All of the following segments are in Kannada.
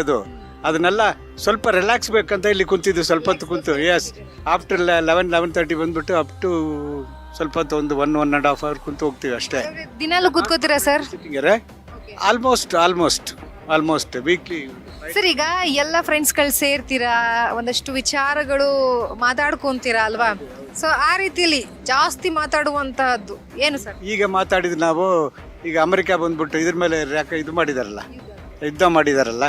ಅದು. ಅದನ್ನೆಲ್ಲ ಸ್ವಲ್ಪ ರಿಲ್ಯಾಕ್ಸ್ ಬೇಕಂತ ಇಲ್ಲಿ ಕುಂತಿದ್ದು ಸ್ವಲ್ಪ ಹೊತ್ತು ಕುಂತು. Yes after eleven eleven thirty ಬಂದ್ಬಿಟ್ಟು ಅಪ್ ಟು ಸ್ವಲ್ಪ ಹೊತ್ತು ಒಂದು one one and half hour ಕುಂತು ಹೋಗ್ತೀವಿ ಅಷ್ಟೇ. ದಿನಾಲು ಕೂತ್ಕೋತೀರಾ sir almost almost almost weekly sir ಈಗ ಎಲ್ಲ ಫ್ರೆಂಡ್ಸ್ಗಳು ಸೇರ್ತೀರಾ? ಒಂದಷ್ಟು ವಿಚಾರಗಳು ಮಾತಾಡ್ಕೊಂತೀರಾ ಅಲ್ವಾ? ಸೊ ಆ ರೀತಿಯಲ್ಲಿ ಜಾಸ್ತಿ ಮಾತಾಡುವಂತಹದ್ದು ಏನು ಸರ್ ಈಗ ಮಾತಾಡಿದ್ದು ನಾವು ಈಗ ಅಮೆರಿಕ ಬಂದ್ಬಿಟ್ಟು ಇದ್ರ ಮೇಲೆ ಯಾಕೆ ಇದು ಮಾಡಿದಾರಲ್ಲ? ಯುದ್ಧ ಮಾಡಿದಾರಲ್ಲ?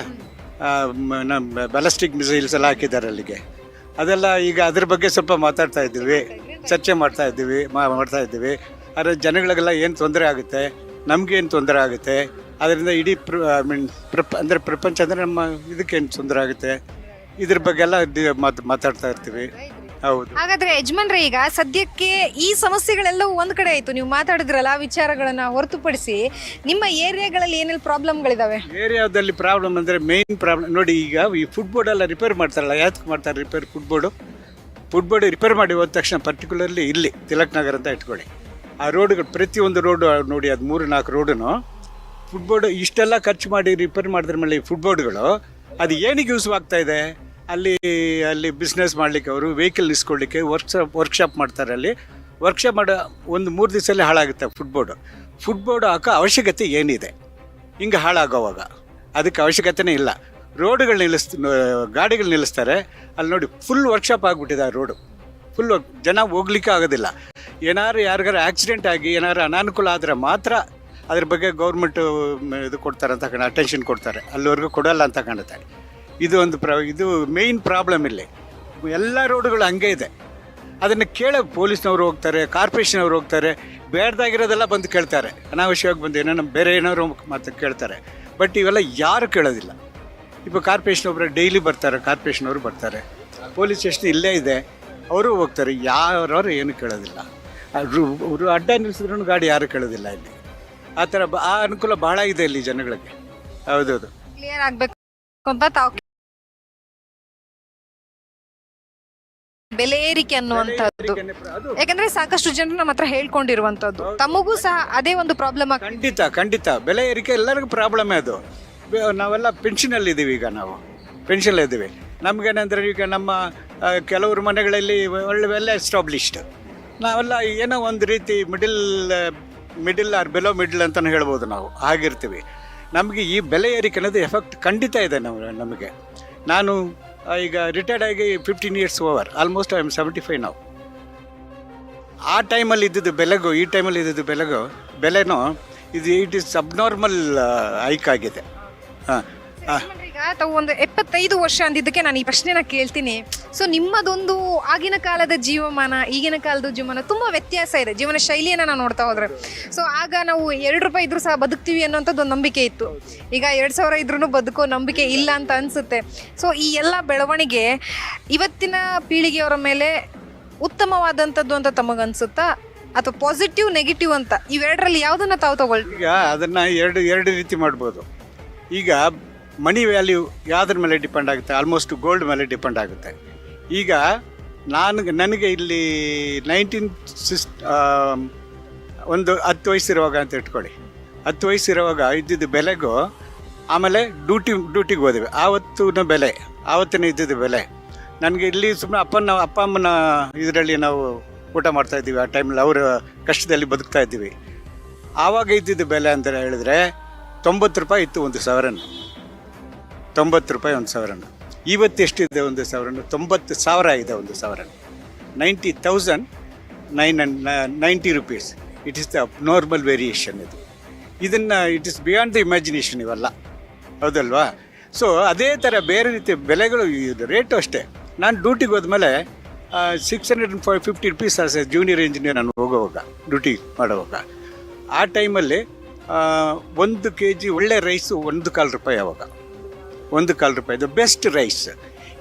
ನಮ್ಮ ಬ್ಯಾಲಿಸ್ಟಿಕ್ ಮಿಸೈಲ್ಸ್ ಎಲ್ಲ ಹಾಕಿದ್ದಾರೆ ಅಲ್ಲಿಗೆ. ಅದೆಲ್ಲ ಈಗ ಅದ್ರ ಬಗ್ಗೆ ಸ್ವಲ್ಪ ಮಾತಾಡ್ತಾ ಇದ್ದೀವಿ. ಚರ್ಚೆ ಮಾಡ್ತಾ ಇದ್ದೀವಿ ಮಾಡ್ತಾ ಇದ್ದೀವಿ. ಆದರೆ ಜನಗಳಿಗೆಲ್ಲ ಏನು ತೊಂದರೆ ಆಗುತ್ತೆ? ನಮಗೇನು ತೊಂದರೆ ಆಗುತ್ತೆ? ಅದರಿಂದ ಇಡೀ ಪ್ರ ಐ ಮೀನ್ ಪ್ರಪ, ಅಂದರೆ ಪ್ರಪಂಚ ಅಂದರೆ ನಮ್ಮ ಇದಕ್ಕೇನು ತೊಂದರೆ ಆಗುತ್ತೆ? ಇದ್ರ ಬಗ್ಗೆ ಎಲ್ಲ ಮಾತಾಡ್ತಾ ಇರ್ತೀವಿ. ಹೌದು. ಹಾಗಾದ್ರೆ ಯಜಮಾನ್ರೆ ಈಗ ಸದ್ಯಕ್ಕೆ ಈ ಸಮಸ್ಯೆಗಳೆಲ್ಲವೂ ಒಂದ್ ಕಡೆ ಆಯ್ತು. ನೀವು ಮಾತಾಡಿದ್ರಲ್ಲ ವಿಚಾರಗಳನ್ನ ಹೊರತುಪಡಿಸಿ ನಿಮ್ಮ ಏರಿಯಾಗಳಲ್ಲಿ ಏನೆಲ್ಲ ಪ್ರಾಬ್ಲಮ್ಗಳಿದಾವೆ? ಏರಿಯಾದಲ್ಲಿ ಪ್ರಾಬ್ಲಮ್ ಅಂದರೆ ಮೇನ್ ಪ್ರಾಬ್ಲಮ್ ನೋಡಿ ಈಗ ಈ ಫುಟ್ಬೋರ್ಡ್ ಎಲ್ಲ ರಿಪೇರ್ ಮಾಡ್ತಾರಲ್ಲ ಯಾತಕ್ಕೆ ಮಾಡ್ತಾರೆ ರಿಪೇರ್ ಫುಟ್ಬೋರ್ಡ್ ಫುಡ್ ರಿಪೇರ್ ಮಾಡಿ ಹೋದ ತಕ್ಷಣ ಪರ್ಟಿಕ್ಯುಲರ್ಲಿ ಇಲ್ಲಿ ತಿಲಕ್ ನಗರ ಅಂತ ಇಟ್ಕೊಳ್ಳಿ. ಆ ರೋಡ್ಗಳು ಪ್ರತಿಯೊಂದು ರೋಡು ನೋಡಿ ಅದು ಮೂರು ನಾಲ್ಕು ರೋಡನು ಫುಟ್ಬೋರ್ಡ್ ಇಷ್ಟೆಲ್ಲ ಖರ್ಚು ಮಾಡಿ ರಿಪೇರ್ ಮಾಡಿದ್ರ ಮೇಲೆ ಈ ಫುಡ್ ಬೋರ್ಡ್ಗಳು ಅದು ಏನಿಗೆ ಯೂಸ್ ಆಗ್ತಾ ಇದೆ? ಅಲ್ಲಿ ಅಲ್ಲಿ ಬಿಸ್ನೆಸ್ ಮಾಡಲಿಕ್ಕೆ ಅವರು ವೆಹಿಕಲ್ ಇಸ್ಕೊಳ್ಳಿಕ್ಕೆ ವರ್ಕ್ಶಾಪ್ ವರ್ಕ್ಶಾಪ್ ಮಾಡ್ತಾರೆ ಅಲ್ಲಿ. ವರ್ಕ್ಶಾಪ್ ಮಾಡೋ, ಒಂದು ಮೂರು ದಿವಸದಲ್ಲಿ ಹಾಳಾಗುತ್ತೆ ಫುಟ್ಬೋರ್ಡ್ ಫುಡ್ ಬೋರ್ಡ್ ಹಾಕೋ ಅವಶ್ಯಕತೆ ಏನಿದೆ? ಹಿಂಗೆ ಹಾಳಾಗೋವಾಗ. ಅದಕ್ಕೆ ಅವಶ್ಯಕತೆನೇ ಇಲ್ಲ. ರೋಡುಗಳು ನಿಲ್ಲಿಸ್ ಗಾಡಿಗಳು ನಿಲ್ಲಿಸ್ತಾರೆ. ಅಲ್ಲಿ ನೋಡಿ ಫುಲ್ ವರ್ಕ್ಶಾಪ್ ಆಗಿಬಿಟ್ಟಿದೆ ಆ ರೋಡು. ಫುಲ್ ಜನ ಹೋಗ್ಲಿಕ್ಕೆ ಆಗೋದಿಲ್ಲ. ಏನಾದ್ರು ಯಾರಿಗಾರು ಆಕ್ಸಿಡೆಂಟ್ ಆಗಿ ಏನಾರು ಅನಾನುಕೂಲ ಆದರೆ ಮಾತ್ರ ಅದ್ರ ಬಗ್ಗೆ ಗೌರ್ಮೆಂಟು ಇದು ಕೊಡ್ತಾರೆ ಅಂತ ಕಾಣ ಅಟೆನ್ಷನ್ ಕೊಡ್ತಾರೆ. ಅಲ್ಲಿವರೆಗೂ ಕೊಡಲ್ಲ ಅಂತ ಕಾಣುತ್ತೆ. ಇದು ಒಂದು ಪ್ರ, ಇದು ಮೇಯ್ನ್ ಪ್ರಾಬ್ಲಮ್ ಇಲ್ಲಿ. ಎಲ್ಲ ರೋಡ್ಗಳು ಹಂಗೆ ಇದೆ. ಅದನ್ನು ಕೇಳ ಪೊಲೀಸ್ನವ್ರು ಹೋಗ್ತಾರೆ, ಕಾರ್ಪೊರೇಷನವ್ರು ಹೋಗ್ತಾರೆ, ಬೇಡ್ದಾಗಿರೋದೆಲ್ಲ ಬಂದು ಕೇಳ್ತಾರೆ. ಅನಾವಶ್ಯವಾಗಿ ಬಂದು ಏನೋ ಬೇರೆ ಏನಾದ್ರು ಮಾತು ಕೇಳ್ತಾರೆ. ಬಟ್ ಇವೆಲ್ಲ ಯಾರು ಕೇಳೋದಿಲ್ಲ. இப்போ ಕಾರ್ಪೊರೇಷನ್ ಒಬ್ಬರು ಡೈಲಿ ಬರ್ತಾರೆ ಕಾರ್ಪೊರೇಷನ್ ಅವರು ಬರ್ತಾರೆ. ಪೊಲೀಸ್ ಸ್ಟೇಷನ್ ಇಲ್ಲೇ ಇದೆ. ಅವರು ಹೋಗ್ತಾರೆ, ಯಾರವರು ಏನು ಕೇಳೋದಿಲ್ಲ. ಅವರು ಅಡ್ಡ ನಿಲ್ಲಿಸಿದ್ರು ಗಾಡಿ ಯಾರು ಕೇಳೋದಿಲ್ಲ ಇಲ್ಲಿ. ಆ ಥರ ಆ ಅನುಕೂಲ ಭಾಳ ಇದೆ ಇಲ್ಲಿ ಜನಗಳಿಗೆ. ಹೌದೌದು. ಕ್ಲಿಯರ್ ಆಗಬೇಕು ಅಂತ ತಾವು ಬೆಲೆ ಏರಿಕೆ ಅನ್ನುವಂಥದ್ದು. ಯಾಕಂದ್ರೆ ಸಾಕಷ್ಟು ಜನರು ನಮ್ಮ ಹತ್ರ ಹೇಳ್ಕೊಂಡಿರುವಂತದ್ದು ತಮಗೂ ಸಹ ಅದೇ ಒಂದು ಪ್ರಾಬ್ಲಮ್ ಖಂಡಿತ ಖಂಡಿತ. ಬೆಲೆ ಏರಿಕೆ ಎಲ್ಲರಿಗೂ ಪ್ರಾಬ್ಲಮ್ ಅದು. ನಾವೆಲ್ಲ ನಾವೆಲ್ಲ ಪೆನ್ಷನಲ್ಲಿ ಇದ್ದೀವಿ ಈಗ ನಾವು. ಪೆನ್ಷನ್ ಇದ್ದೀವಿ ನಮಗೇನಂದ್ರೆ ಈಗ ನಮ್ಮ ಆ, ಕೆಲವರು ಮನೆಗಳಲ್ಲಿ ಒಳ್ಳೆ ವೆಲ್ ಎಸ್ಟಾಬ್ಲಿಷ್ಡ್ ನಾವೆಲ್ಲ ಏನೋ ಒಂದು ರೀತಿ middle middle or below middle ಅಂತಲೇ ಹೇಳ್ಬೋದು ನಾವು. ಆಗಿರ್ತೀವಿ ನಮಗೆ ಈ ಬೆಲೆ ಏರಿಕೆ ಅನ್ನೋದು ಎಫೆಕ್ಟ್ ಖಂಡಿತ ಇದೆ ನಾವು ನಮಗೆ. ನಾನು ಈಗ ರಿಟೈರ್ಡ್ ಆಗಿ fifteen years over almost I am seventy five ನಾವು ಆ ಟೈಮಲ್ಲಿ ಇದ್ದಿದ್ದು ಬೆಲೆಗೂ, ಈ ಟೈಮಲ್ಲಿ ಇದ್ದಿದ್ದು ಬೆಲೆಗೂ, ಬೆಲೆನೂ, ಇದು ಇಟ್ ಇಸ್ ಅಬ್ನಾರ್ಮಲ್ ಹೈಕ್ ಆಗಿದೆ. ಹಾಂ ಈಗ ತಾವು ಒಂದು ಎಪ್ಪತ್ತೈದು ವರ್ಷ ಅಂದಿದ್ದಕ್ಕೆ ನಾನು ಈ ಪ್ರಶ್ನೆನ ಕೇಳ್ತೀನಿ. ಸೊ ನಿಮ್ಮದೊಂದು ಆಗಿನ ಕಾಲದ ಜೀವಮಾನ ಈಗಿನ ಕಾಲದ ಜೀವಮಾನ ತುಂಬಾ ವ್ಯತ್ಯಾಸ ಇದೆ. ಜೀವನ ಶೈಲಿಯನ್ನ ನಾವು ನೋಡ್ತಾ ಹೋದ್ರೆ. ಸೊ ಆಗ ನಾವು ಎರಡು ರೂಪಾಯಿ ಇದ್ರು ಸಹ ಬದುಕ್ತೀವಿ ಅನ್ನೋಂಥದ್ದು ಒಂದು ನಂಬಿಕೆ ಇತ್ತು. ಈಗ ಎರಡು ಸಾವಿರ ಇದ್ರೂ ಬದುಕೋ ನಂಬಿಕೆ ಇಲ್ಲ ಅಂತ ಅನ್ಸುತ್ತೆ. ಸೊ ಈ ಎಲ್ಲ ಬೆಳವಣಿಗೆ ಇವತ್ತಿನ ಪೀಳಿಗೆಯವರ ಮೇಲೆ ಉತ್ತಮವಾದಂಥದ್ದು ಅಂತ ತಮಗನ್ಸುತ್ತಾ? ಅಥವಾ ಪಾಸಿಟಿವ್ ನೆಗೆಟಿವ್ ಅಂತ? ಇವೆರಡರಲ್ಲಿ ಯಾವುದನ್ನ ತಾವು ತಗೊಳ್ತೀವಿ ಈಗ ಅದನ್ನು ಎರಡು ಎರಡು ರೀತಿ ಮಾಡ್ಬೋದು. ಈಗ ಮನಿ ವ್ಯಾಲ್ಯೂ ಯಾವುದ್ರ ಮೇಲೆ ಡಿಪೆಂಡ್ ಆಗುತ್ತೆ? ಆಲ್ಮೋಸ್ಟ್ ಗೋಲ್ಡ್ ಮೇಲೆ ಡಿಪೆಂಡ್ ಆಗುತ್ತೆ. ಈಗ ನಾನು, ನನಗೆ ಇಲ್ಲಿ ನೈನ್ಟೀನ್ ಸಿಸ್ ಒಂದು ಹತ್ತು ವಯಸ್ಸಿರುವಾಗ ಅಂತ ಇಟ್ಕೊಳ್ಳಿ. ಹತ್ತು ವಯಸ್ಸಿರುವಾಗ ಇದ್ದಿದ್ದು ಬೆಲೆಗೂ ಆಮೇಲೆ ಡ್ಯೂಟಿ ಡ್ಯೂಟಿಗೆ ಹೋದ್ವಿ. ಆವತ್ತಿನ ಬೆಲೆ, ಆವತ್ತಿನ ಇದ್ದಿದ್ದು ಬೆಲೆ. ನನಗೆ ಇಲ್ಲಿ ಸುಮ್ಮನೆ ಅಪ್ಪನ, ಅಪ್ಪ ಅಮ್ಮನ ಇದರಲ್ಲಿ ನಾವು ಊಟ ಮಾಡ್ತಾ ಇದ್ದೀವಿ. ಆ ಟೈಮಲ್ಲಿ ಅವರ ಕಷ್ಟದಲ್ಲಿ ಬದುಕ್ತಾ ಇದ್ದೀವಿ. ಆವಾಗ ಇದ್ದಿದ್ದು ಬೆಲೆ ಅಂತ ಹೇಳಿದ್ರೆ ತೊಂಬತ್ತು ರೂಪಾಯಿ ಇತ್ತು ಒಂದು ಸಾವಿರನ. ತೊಂಬತ್ತು ರೂಪಾಯಿ ಒಂದು ಸಾವಿರನ ಇವತ್ತು ಎಷ್ಟಿದೆ ಒಂದು ಸಾವಿರನ ತೊಂಬತ್ತು ಸಾವಿರ ಇದೆ ಒಂದು ಸಾವಿರನ ninety thousand nine ninety rupees. It is the normal variation ಇದು. ಇದನ್ನು it is beyond the imagination ಇವೆಲ್ಲ. ಹೌದಲ್ವಾ? ಸೊ ಅದೇ ಥರ ಬೇರೆ ರೀತಿ ಬೆಲೆಗಳು ಇದು ರೇಟು ಅಷ್ಟೇ. ನಾನು ಡ್ಯೂಟಿಗೆ ಹೋದ್ಮೇಲೆ six hundred five fifty rupees as a junior engineer ನಾನು ಹೋಗೋವಾಗ ಡ್ಯೂಟಿ ಮಾಡೋವಾಗ. ಆ ಟೈಮಲ್ಲಿ ಒಂದು ಕೆ ಜಿ ಒಳ್ಳೆ ರೈಸು ಒಂದು ಕಾಲು ರೂಪಾಯಿ ಅವಾಗ ಒಂದು ಕಾಲು ರೂಪಾಯಿ. ಇದು ಬೆಸ್ಟ್ ರೈಸ್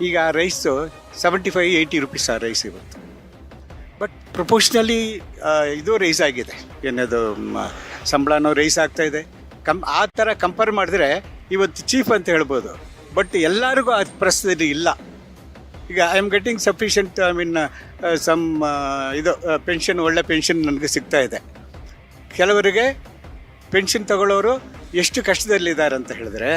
ಈಗ ಆ rice seventy five eighty rupees ಆ ರೈಸ್ ಇವತ್ತು ಬಟ್ ಪ್ರೊಪೋಷ್ನಲಿ ಇದು ರೈಸ್ ಆಗಿದೆ. ಏನದು ಸಂಬಳನೂ ರೈಸ್ ಆಗ್ತಾ ಇದೆ. ಕಮ್ ಆ ಥರ ಕಂಪೇರ್ ಮಾಡಿದ್ರೆ ಇವತ್ತು ಚೀಫ್ ಅಂತ ಹೇಳ್ಬೋದು. ಬಟ್ ಎಲ್ಲರಿಗೂ ಆ ಪರಿಸ್ಥಿತಿ ಇಲ್ಲ. ಈಗ I am getting sufficient I mean some ಇದು ಪೆನ್ಷನ್ ಒಳ್ಳೆ ಪೆನ್ಷನ್ ನನಗೆ ಸಿಗ್ತಾ ಇದೆ. ಕೆಲವರಿಗೆ ಪೆನ್ಷನ್ ತಗೊಳ್ಳೋರು ಎಷ್ಟು ಕಷ್ಟದಲ್ಲಿದ್ದಾರೆ ಅಂತ ಹೇಳಿದ್ರೆ,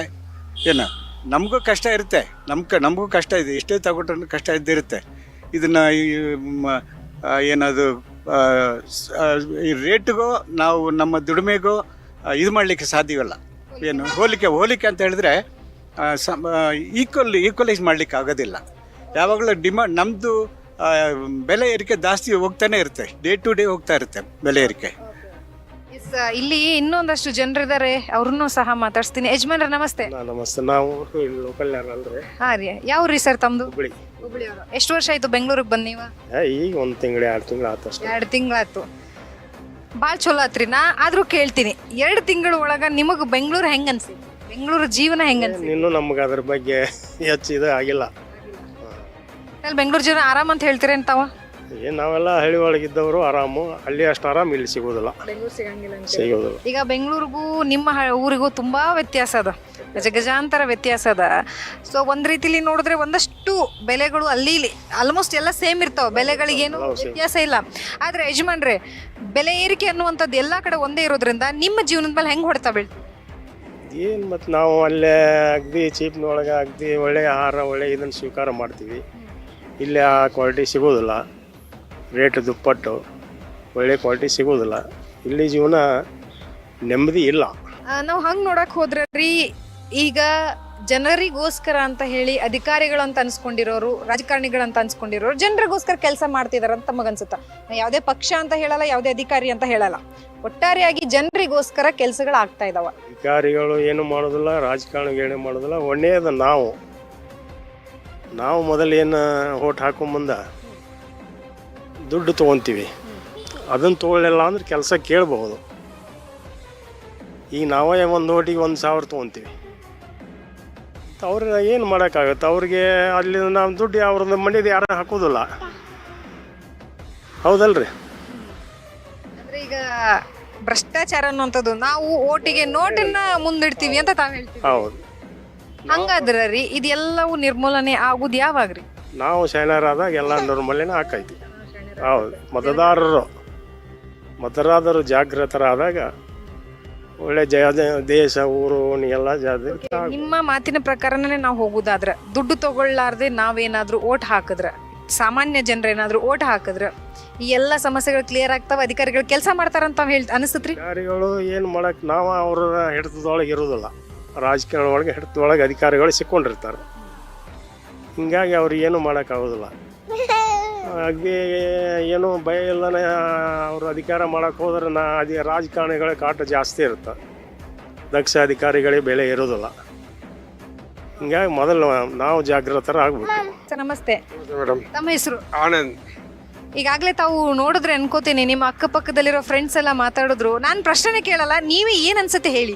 ಏನು ನಮಗೂ ಕಷ್ಟ ಇರುತ್ತೆ. ನಮ್ಮ ನಮಗೂ ಕಷ್ಟ ಇದೆ. ಎಷ್ಟೇ ತಗೊಂಡ್ರೂ ಕಷ್ಟ ಇದ್ದಿರುತ್ತೆ. ಇದನ್ನು ಏನದು ಈ ರೇಟ್ಗೂ, ನಾವು ನಮ್ಮ ದುಡಿಮೆಗೂ ಇದು ಮಾಡಲಿಕ್ಕೆ ಸಾಧ್ಯವಿಲ್ಲ. ಏನು, ಹೋಲಿಕೆ ಹೋಲಿಕೆ ಅಂತ ಹೇಳಿದ್ರೆ ಈಕ್ವಲ್ ಈಕ್ವಲೈಸ್ ಮಾಡಲಿಕ್ಕೆ ಆಗೋದಿಲ್ಲ. ಯಾವಾಗಲೂ ಡಿಮಾಂಡ್ ನಮ್ಮದು ಬೆಲೆ ಏರಿಕೆ ಜಾಸ್ತಿ ಹೋಗ್ತಾನೆ ಇರುತ್ತೆ. ಡೇ ಟು ಡೇ ಹೋಗ್ತಾ ಇರುತ್ತೆ ಬೆಲೆ ಏರಿಕೆ. ಇಲ್ಲಿ ಇನ್ನೊಂದಷ್ಟು ಜನರಿದ್ದಾರೆ ಅವ್ರನ್ನೂ ಸಹ ಮಾತಾಡ್ಸ್ತೀನಿ. ಯಜಮಾನ್ರ ನಮಸ್ತೆ. ನಾ ನಮಸ್ತೆ. ನಾವು ಇಲ್ಲಿ ಲೋಕಲ್ ಹಾ ರೀ. ಯಾವ ರೀ ಸರ್ ತಮ್ದು? ಹುಬ್ಳಿ. ಎಷ್ಟು ವರ್ಷ ಆಯ್ತು ಬೆಂಗಳೂರಿಗೆ ಬಂದ್ ನೀವ? ಈಗ ಒಂದು ತಿಂಗಳು ಎರಡು ತಿಂಗಳು ಆತು ಅಷ್ಟೇ. ಎರಡು ತಿಂಗಳಾಯ್ತು. ಭಾಳ ಚಲೋ ಆತ್ರಿ ನಾ ಆದ್ರೂ ಕೇಳ್ತೀನಿ ಎರಡು ತಿಂಗಳ ಒಳಗ ನಿಮಗ್ ಬೆಂಗಳೂರು ಹೆಂಗ್ ಅನ್ಸಿ ಬೆಂಗಳೂರು ಜೀವನ ಹೆಂಗ್ ಅನ್ಸಿ ಇನ್ನೂ ನಮ್ಗೆ ಅದ್ರ ಬಗ್ಗೆ ಹೆಚ್ಚು ಇದು ಆಗಿಲ್ಲ. ಬೆಂಗಳೂರು ಜೀವನ ಆರಾಮ್ ಅಂತ ಹೇಳ್ತೀರೇನ್ ತಾವ? ಏನು ನಾವೆಲ್ಲ ಹಳ್ಳಿ ಒಳಗಿದ್ದವರು ಆರಾಮು. ಹಳ್ಳಿ ಅಷ್ಟು ಆರಾಮ್ ಇಲ್ಲಿ ಸಿಗೋದಿಲ್ಲ. ಬೆಂಗಳೂರು ಸಿಗಂಗಿಲ್ಲ ಸಿಗೋದಿಲ್ಲ. ಈಗ ಬೆಂಗಳೂರಿಗೂ ನಿಮ್ಮ ಹ- ಊರಿಗೂ ತುಂಬಾ ವ್ಯತ್ಯಾಸ ಅದ. ಗಜಗಜಾಂತರ ವ್ಯತ್ಯಾಸ ಅದ. ಸೊ ಒಂದ್ ರೀತಿಲಿ ನೋಡಿದ್ರೆ ಒಂದಷ್ಟು ಬೆಲೆಗಳು ಅಲ್ಲಿ ಇಲ್ಲಿ ಆಲ್ಮೋಸ್ಟ್ ಎಲ್ಲ ಸೇಮ್ ಇರ್ತಾವ. ಬೆಲೆಗಳಿಗೇನು ವ್ಯತ್ಯಾಸ ಇಲ್ಲ. ಆದ್ರೆ ಯಜಮಾನ್ರೆ ಬೆಲೆ ಏರಿಕೆ ಅನ್ನುವಂಥದ್ದು ಎಲ್ಲಾ ಕಡೆ ಒಂದೇ ಇರೋದ್ರಿಂದ ನಿಮ್ಮ ಜೀವನದ ಮೇಲೆ ಹೆಂಗ್ ಹೊಡ್ತಾ ಬೀಳ್ತು ಏನು ಮತ್ತು ನಾವು ಅಲ್ಲೇ ಅಗ್ದಿ ಚೀಪ್ನೊಳಗೆ ಅಗ್ದಿ ಒಳ್ಳೆಯ ಆಹಾರ ಒಳ್ಳೆ ಇದನ್ನು ಸ್ವೀಕಾರ ಮಾಡ್ತೀವಿ. ಇಲ್ಲಿ ಆ ಕ್ವಾಲಿಟಿ ಸಿಗೋದಿಲ್ಲ. ರೇಟ್ ದುಪ್ಪಟ್ಟು ಒಳ್ಳೆ ಕ್ವಾಲಿಟಿ ಸಿಗೋದಿಲ್ಲ. ಇಲ್ಲಿ ಜೀವನ ನೆಮ್ಮದಿ ಇಲ್ಲ. ನಾವು ಹಂಗೆ ನೋಡಕ್ ಹೋದ್ರೆ ರೀ ಈಗ ಜನರಿಗೋಸ್ಕರ ಅಂತ ಹೇಳಿ ಅಧಿಕಾರಿಗಳು ಅಂತ ಅನ್ಸ್ಕೊಂಡಿರೋರು ರಾಜಕಾರಣಿಗಳಂತ ಅನ್ಸ್ಕೊಂಡಿರೋರು ಜನರಿಗೋಸ್ಕರ ಕೆಲಸ ಮಾಡ್ತಿದಾರ ಅಂತ ತಮಗನ್ಸುತ್ತ ಅನ್ಸುತ್ತೆ? ಯಾವುದೇ ಪಕ್ಷ ಅಂತ ಹೇಳಲ್ಲ ಯಾವುದೇ ಅಧಿಕಾರಿ ಅಂತ ಹೇಳಲ್ಲ. ಒಟ್ಟಾರೆಯಾಗಿ ಜನರಿಗೋಸ್ಕರ ಕೆಲಸಗಳು ಆಗ್ತಾ ಇದಾವ. ಅಧಿಕಾರಿಗಳು ಏನು ಮಾಡೋದಿಲ್ಲ ರಾಜಕಾರಣಿಗಳು ಏನು ಮಾಡೋದಿಲ್ಲ ಒಳ್ಳೆಯದು ನಾವು. ನಾವು ಮೊದಲು ಏನು ಓಟ್ ಹಾಕೋ ಮುಂದೆ ದುಡ್ಡು ತೊಗೊತೀವಿ. ಅದನ್ನು ತೊಗೊಳ್ಳಿಲ್ಲ ಅಂದ್ರೆ ಕೆಲಸ ಕೇಳಬಹುದು. ಈಗ ನಾವೇ ಒಂದು ನೋಟಿಗೆ ಒಂದು ಸಾವಿರ ತೊಗೊತೀವಿ. ಅವ್ರು ಏನು ಮಾಡೋಕ್ಕಾಗತ್ತೆ? ಅವ್ರಿಗೆ ಅಲ್ಲಿ ನಾವು ದುಡ್ಡು ಅವ್ರದ್ದು ಮನೇದು ಯಾರು ಹಾಕೋದಿಲ್ಲ. ಹೌದಲ್ರಿ? ಅಂದ್ರೆ ಈಗ ಭ್ರಷ್ಟಾಚಾರ ಅನ್ನುವಂಥದ್ದು ನಾವು ಓಟಿಗೆ ನೋಟನ್ನ ಮುಂದಿಡ್ತೀವಿ ಅಂತ ತಾವು ಹೇಳ್ತೀವಿ ಹೌದು. ಹಂಗಾದ್ರೆ ರೀ ಇದೆಲ್ಲವೂ ನಿರ್ಮೂಲನೆ ಆಗುದು ಯಾವಾಗ್ರಿ? ನಾವು ಶೈನಾರಾದಾಗ ಎಲ್ಲ ನಿರ್ಮೂಲನೆ ಹಾಕೈತಿ. ಹೌದು ಮತದಾರರು. ಮತದಾರರು ಜಾಗೃತರಾದಾಗ ಒಳ್ಳೆ ಜಯ ದೇಶ ಊರು ಎಲ್ಲ ಜಾಗೃತ ನಿಮ್ಮ ಮಾತಿನ ಪ್ರಕಾರನೇ ನಾವು ಹೋಗುದಾದ್ರೆ ದುಡ್ಡು ತಗೊಳ್ಳಾರ್ದೆ ನಾವೇನಾದ್ರೂ ಓಟ್ ಹಾಕಿದ್ರೆ ಸಾಮಾನ್ಯ ಜನರೇನಾದ್ರೂ ಓಟ್ ಹಾಕಿದ್ರೆ ಈ ಎಲ್ಲ ಸಮಸ್ಯೆಗಳು ಕ್ಲಿಯರ್ ಆಗ್ತಾವ ಅಧಿಕಾರಿಗಳು ಕೆಲಸ ಮಾಡ್ತಾರಂತ ಹೇಳಿ ಅನಿಸ್ತತ್ರಿ? ಅಧಿಕಾರಿಗಳು ಏನು ಮಾಡಕ್ ನಾವು ಅವ್ರ ಹಿಡಿತದೊಳಗೆ ಇರೋದಿಲ್ಲ. ರಾಜಕಾರಣ ಒಳಗೆ ಹಿಡಿತದೊಳಗೆ ಅಧಿಕಾರಿಗಳು ಸಿಕ್ಕೊಂಡಿರ್ತಾರೆ. ಹಿಂಗಾಗಿ ಅವ್ರು ಏನು ಮಾಡೋಕ್ಕಾಗೋದಿಲ್ಲ ಅಗ್ದಿ ಏನು ಭಯ ಇಲ್ಲನೇ ಅವರು ಅಧಿಕಾರ ಮಾಡಕ್ಕೆ ಹೋದ್ರೆ ನಾ ಅದೇ ರಾಜಕಾರಣಿಗಳ ಕಾಟ ಜಾಸ್ತಿ ಇರುತ್ತೆ. ದಕ್ಷ ಅಧಿಕಾರಿಗಳೇ ಬೆಲೆ ಇರೋದಿಲ್ಲ ಹಿಂಗಾಗಿ ಮೊದಲು ನಾವು ಜಾಗೃತರಾಗಬೇಕು ಸರ್ ನಮಸ್ತೆ. ಮೇಡಮ್. ತಮ್ಮ ಹೆಸರು? ಆನಂದ್. ಈಗಾಗಲೇ ತಾವು ನೋಡಿದ್ರೆ ಅನ್ಕೋತೀನಿ ನಿಮ್ಮ ಅಕ್ಕಪಕ್ಕದಲ್ಲಿರೋ ಫ್ರೆಂಡ್ಸ್ ಎಲ್ಲ ಮಾತಾಡಿದ್ರು. ನಾನು ಪ್ರಶ್ನೆ ಕೇಳಲ್ಲ ನೀವೇ ಏನು ಅನ್ಸುತ್ತೆ ಹೇಳಿ?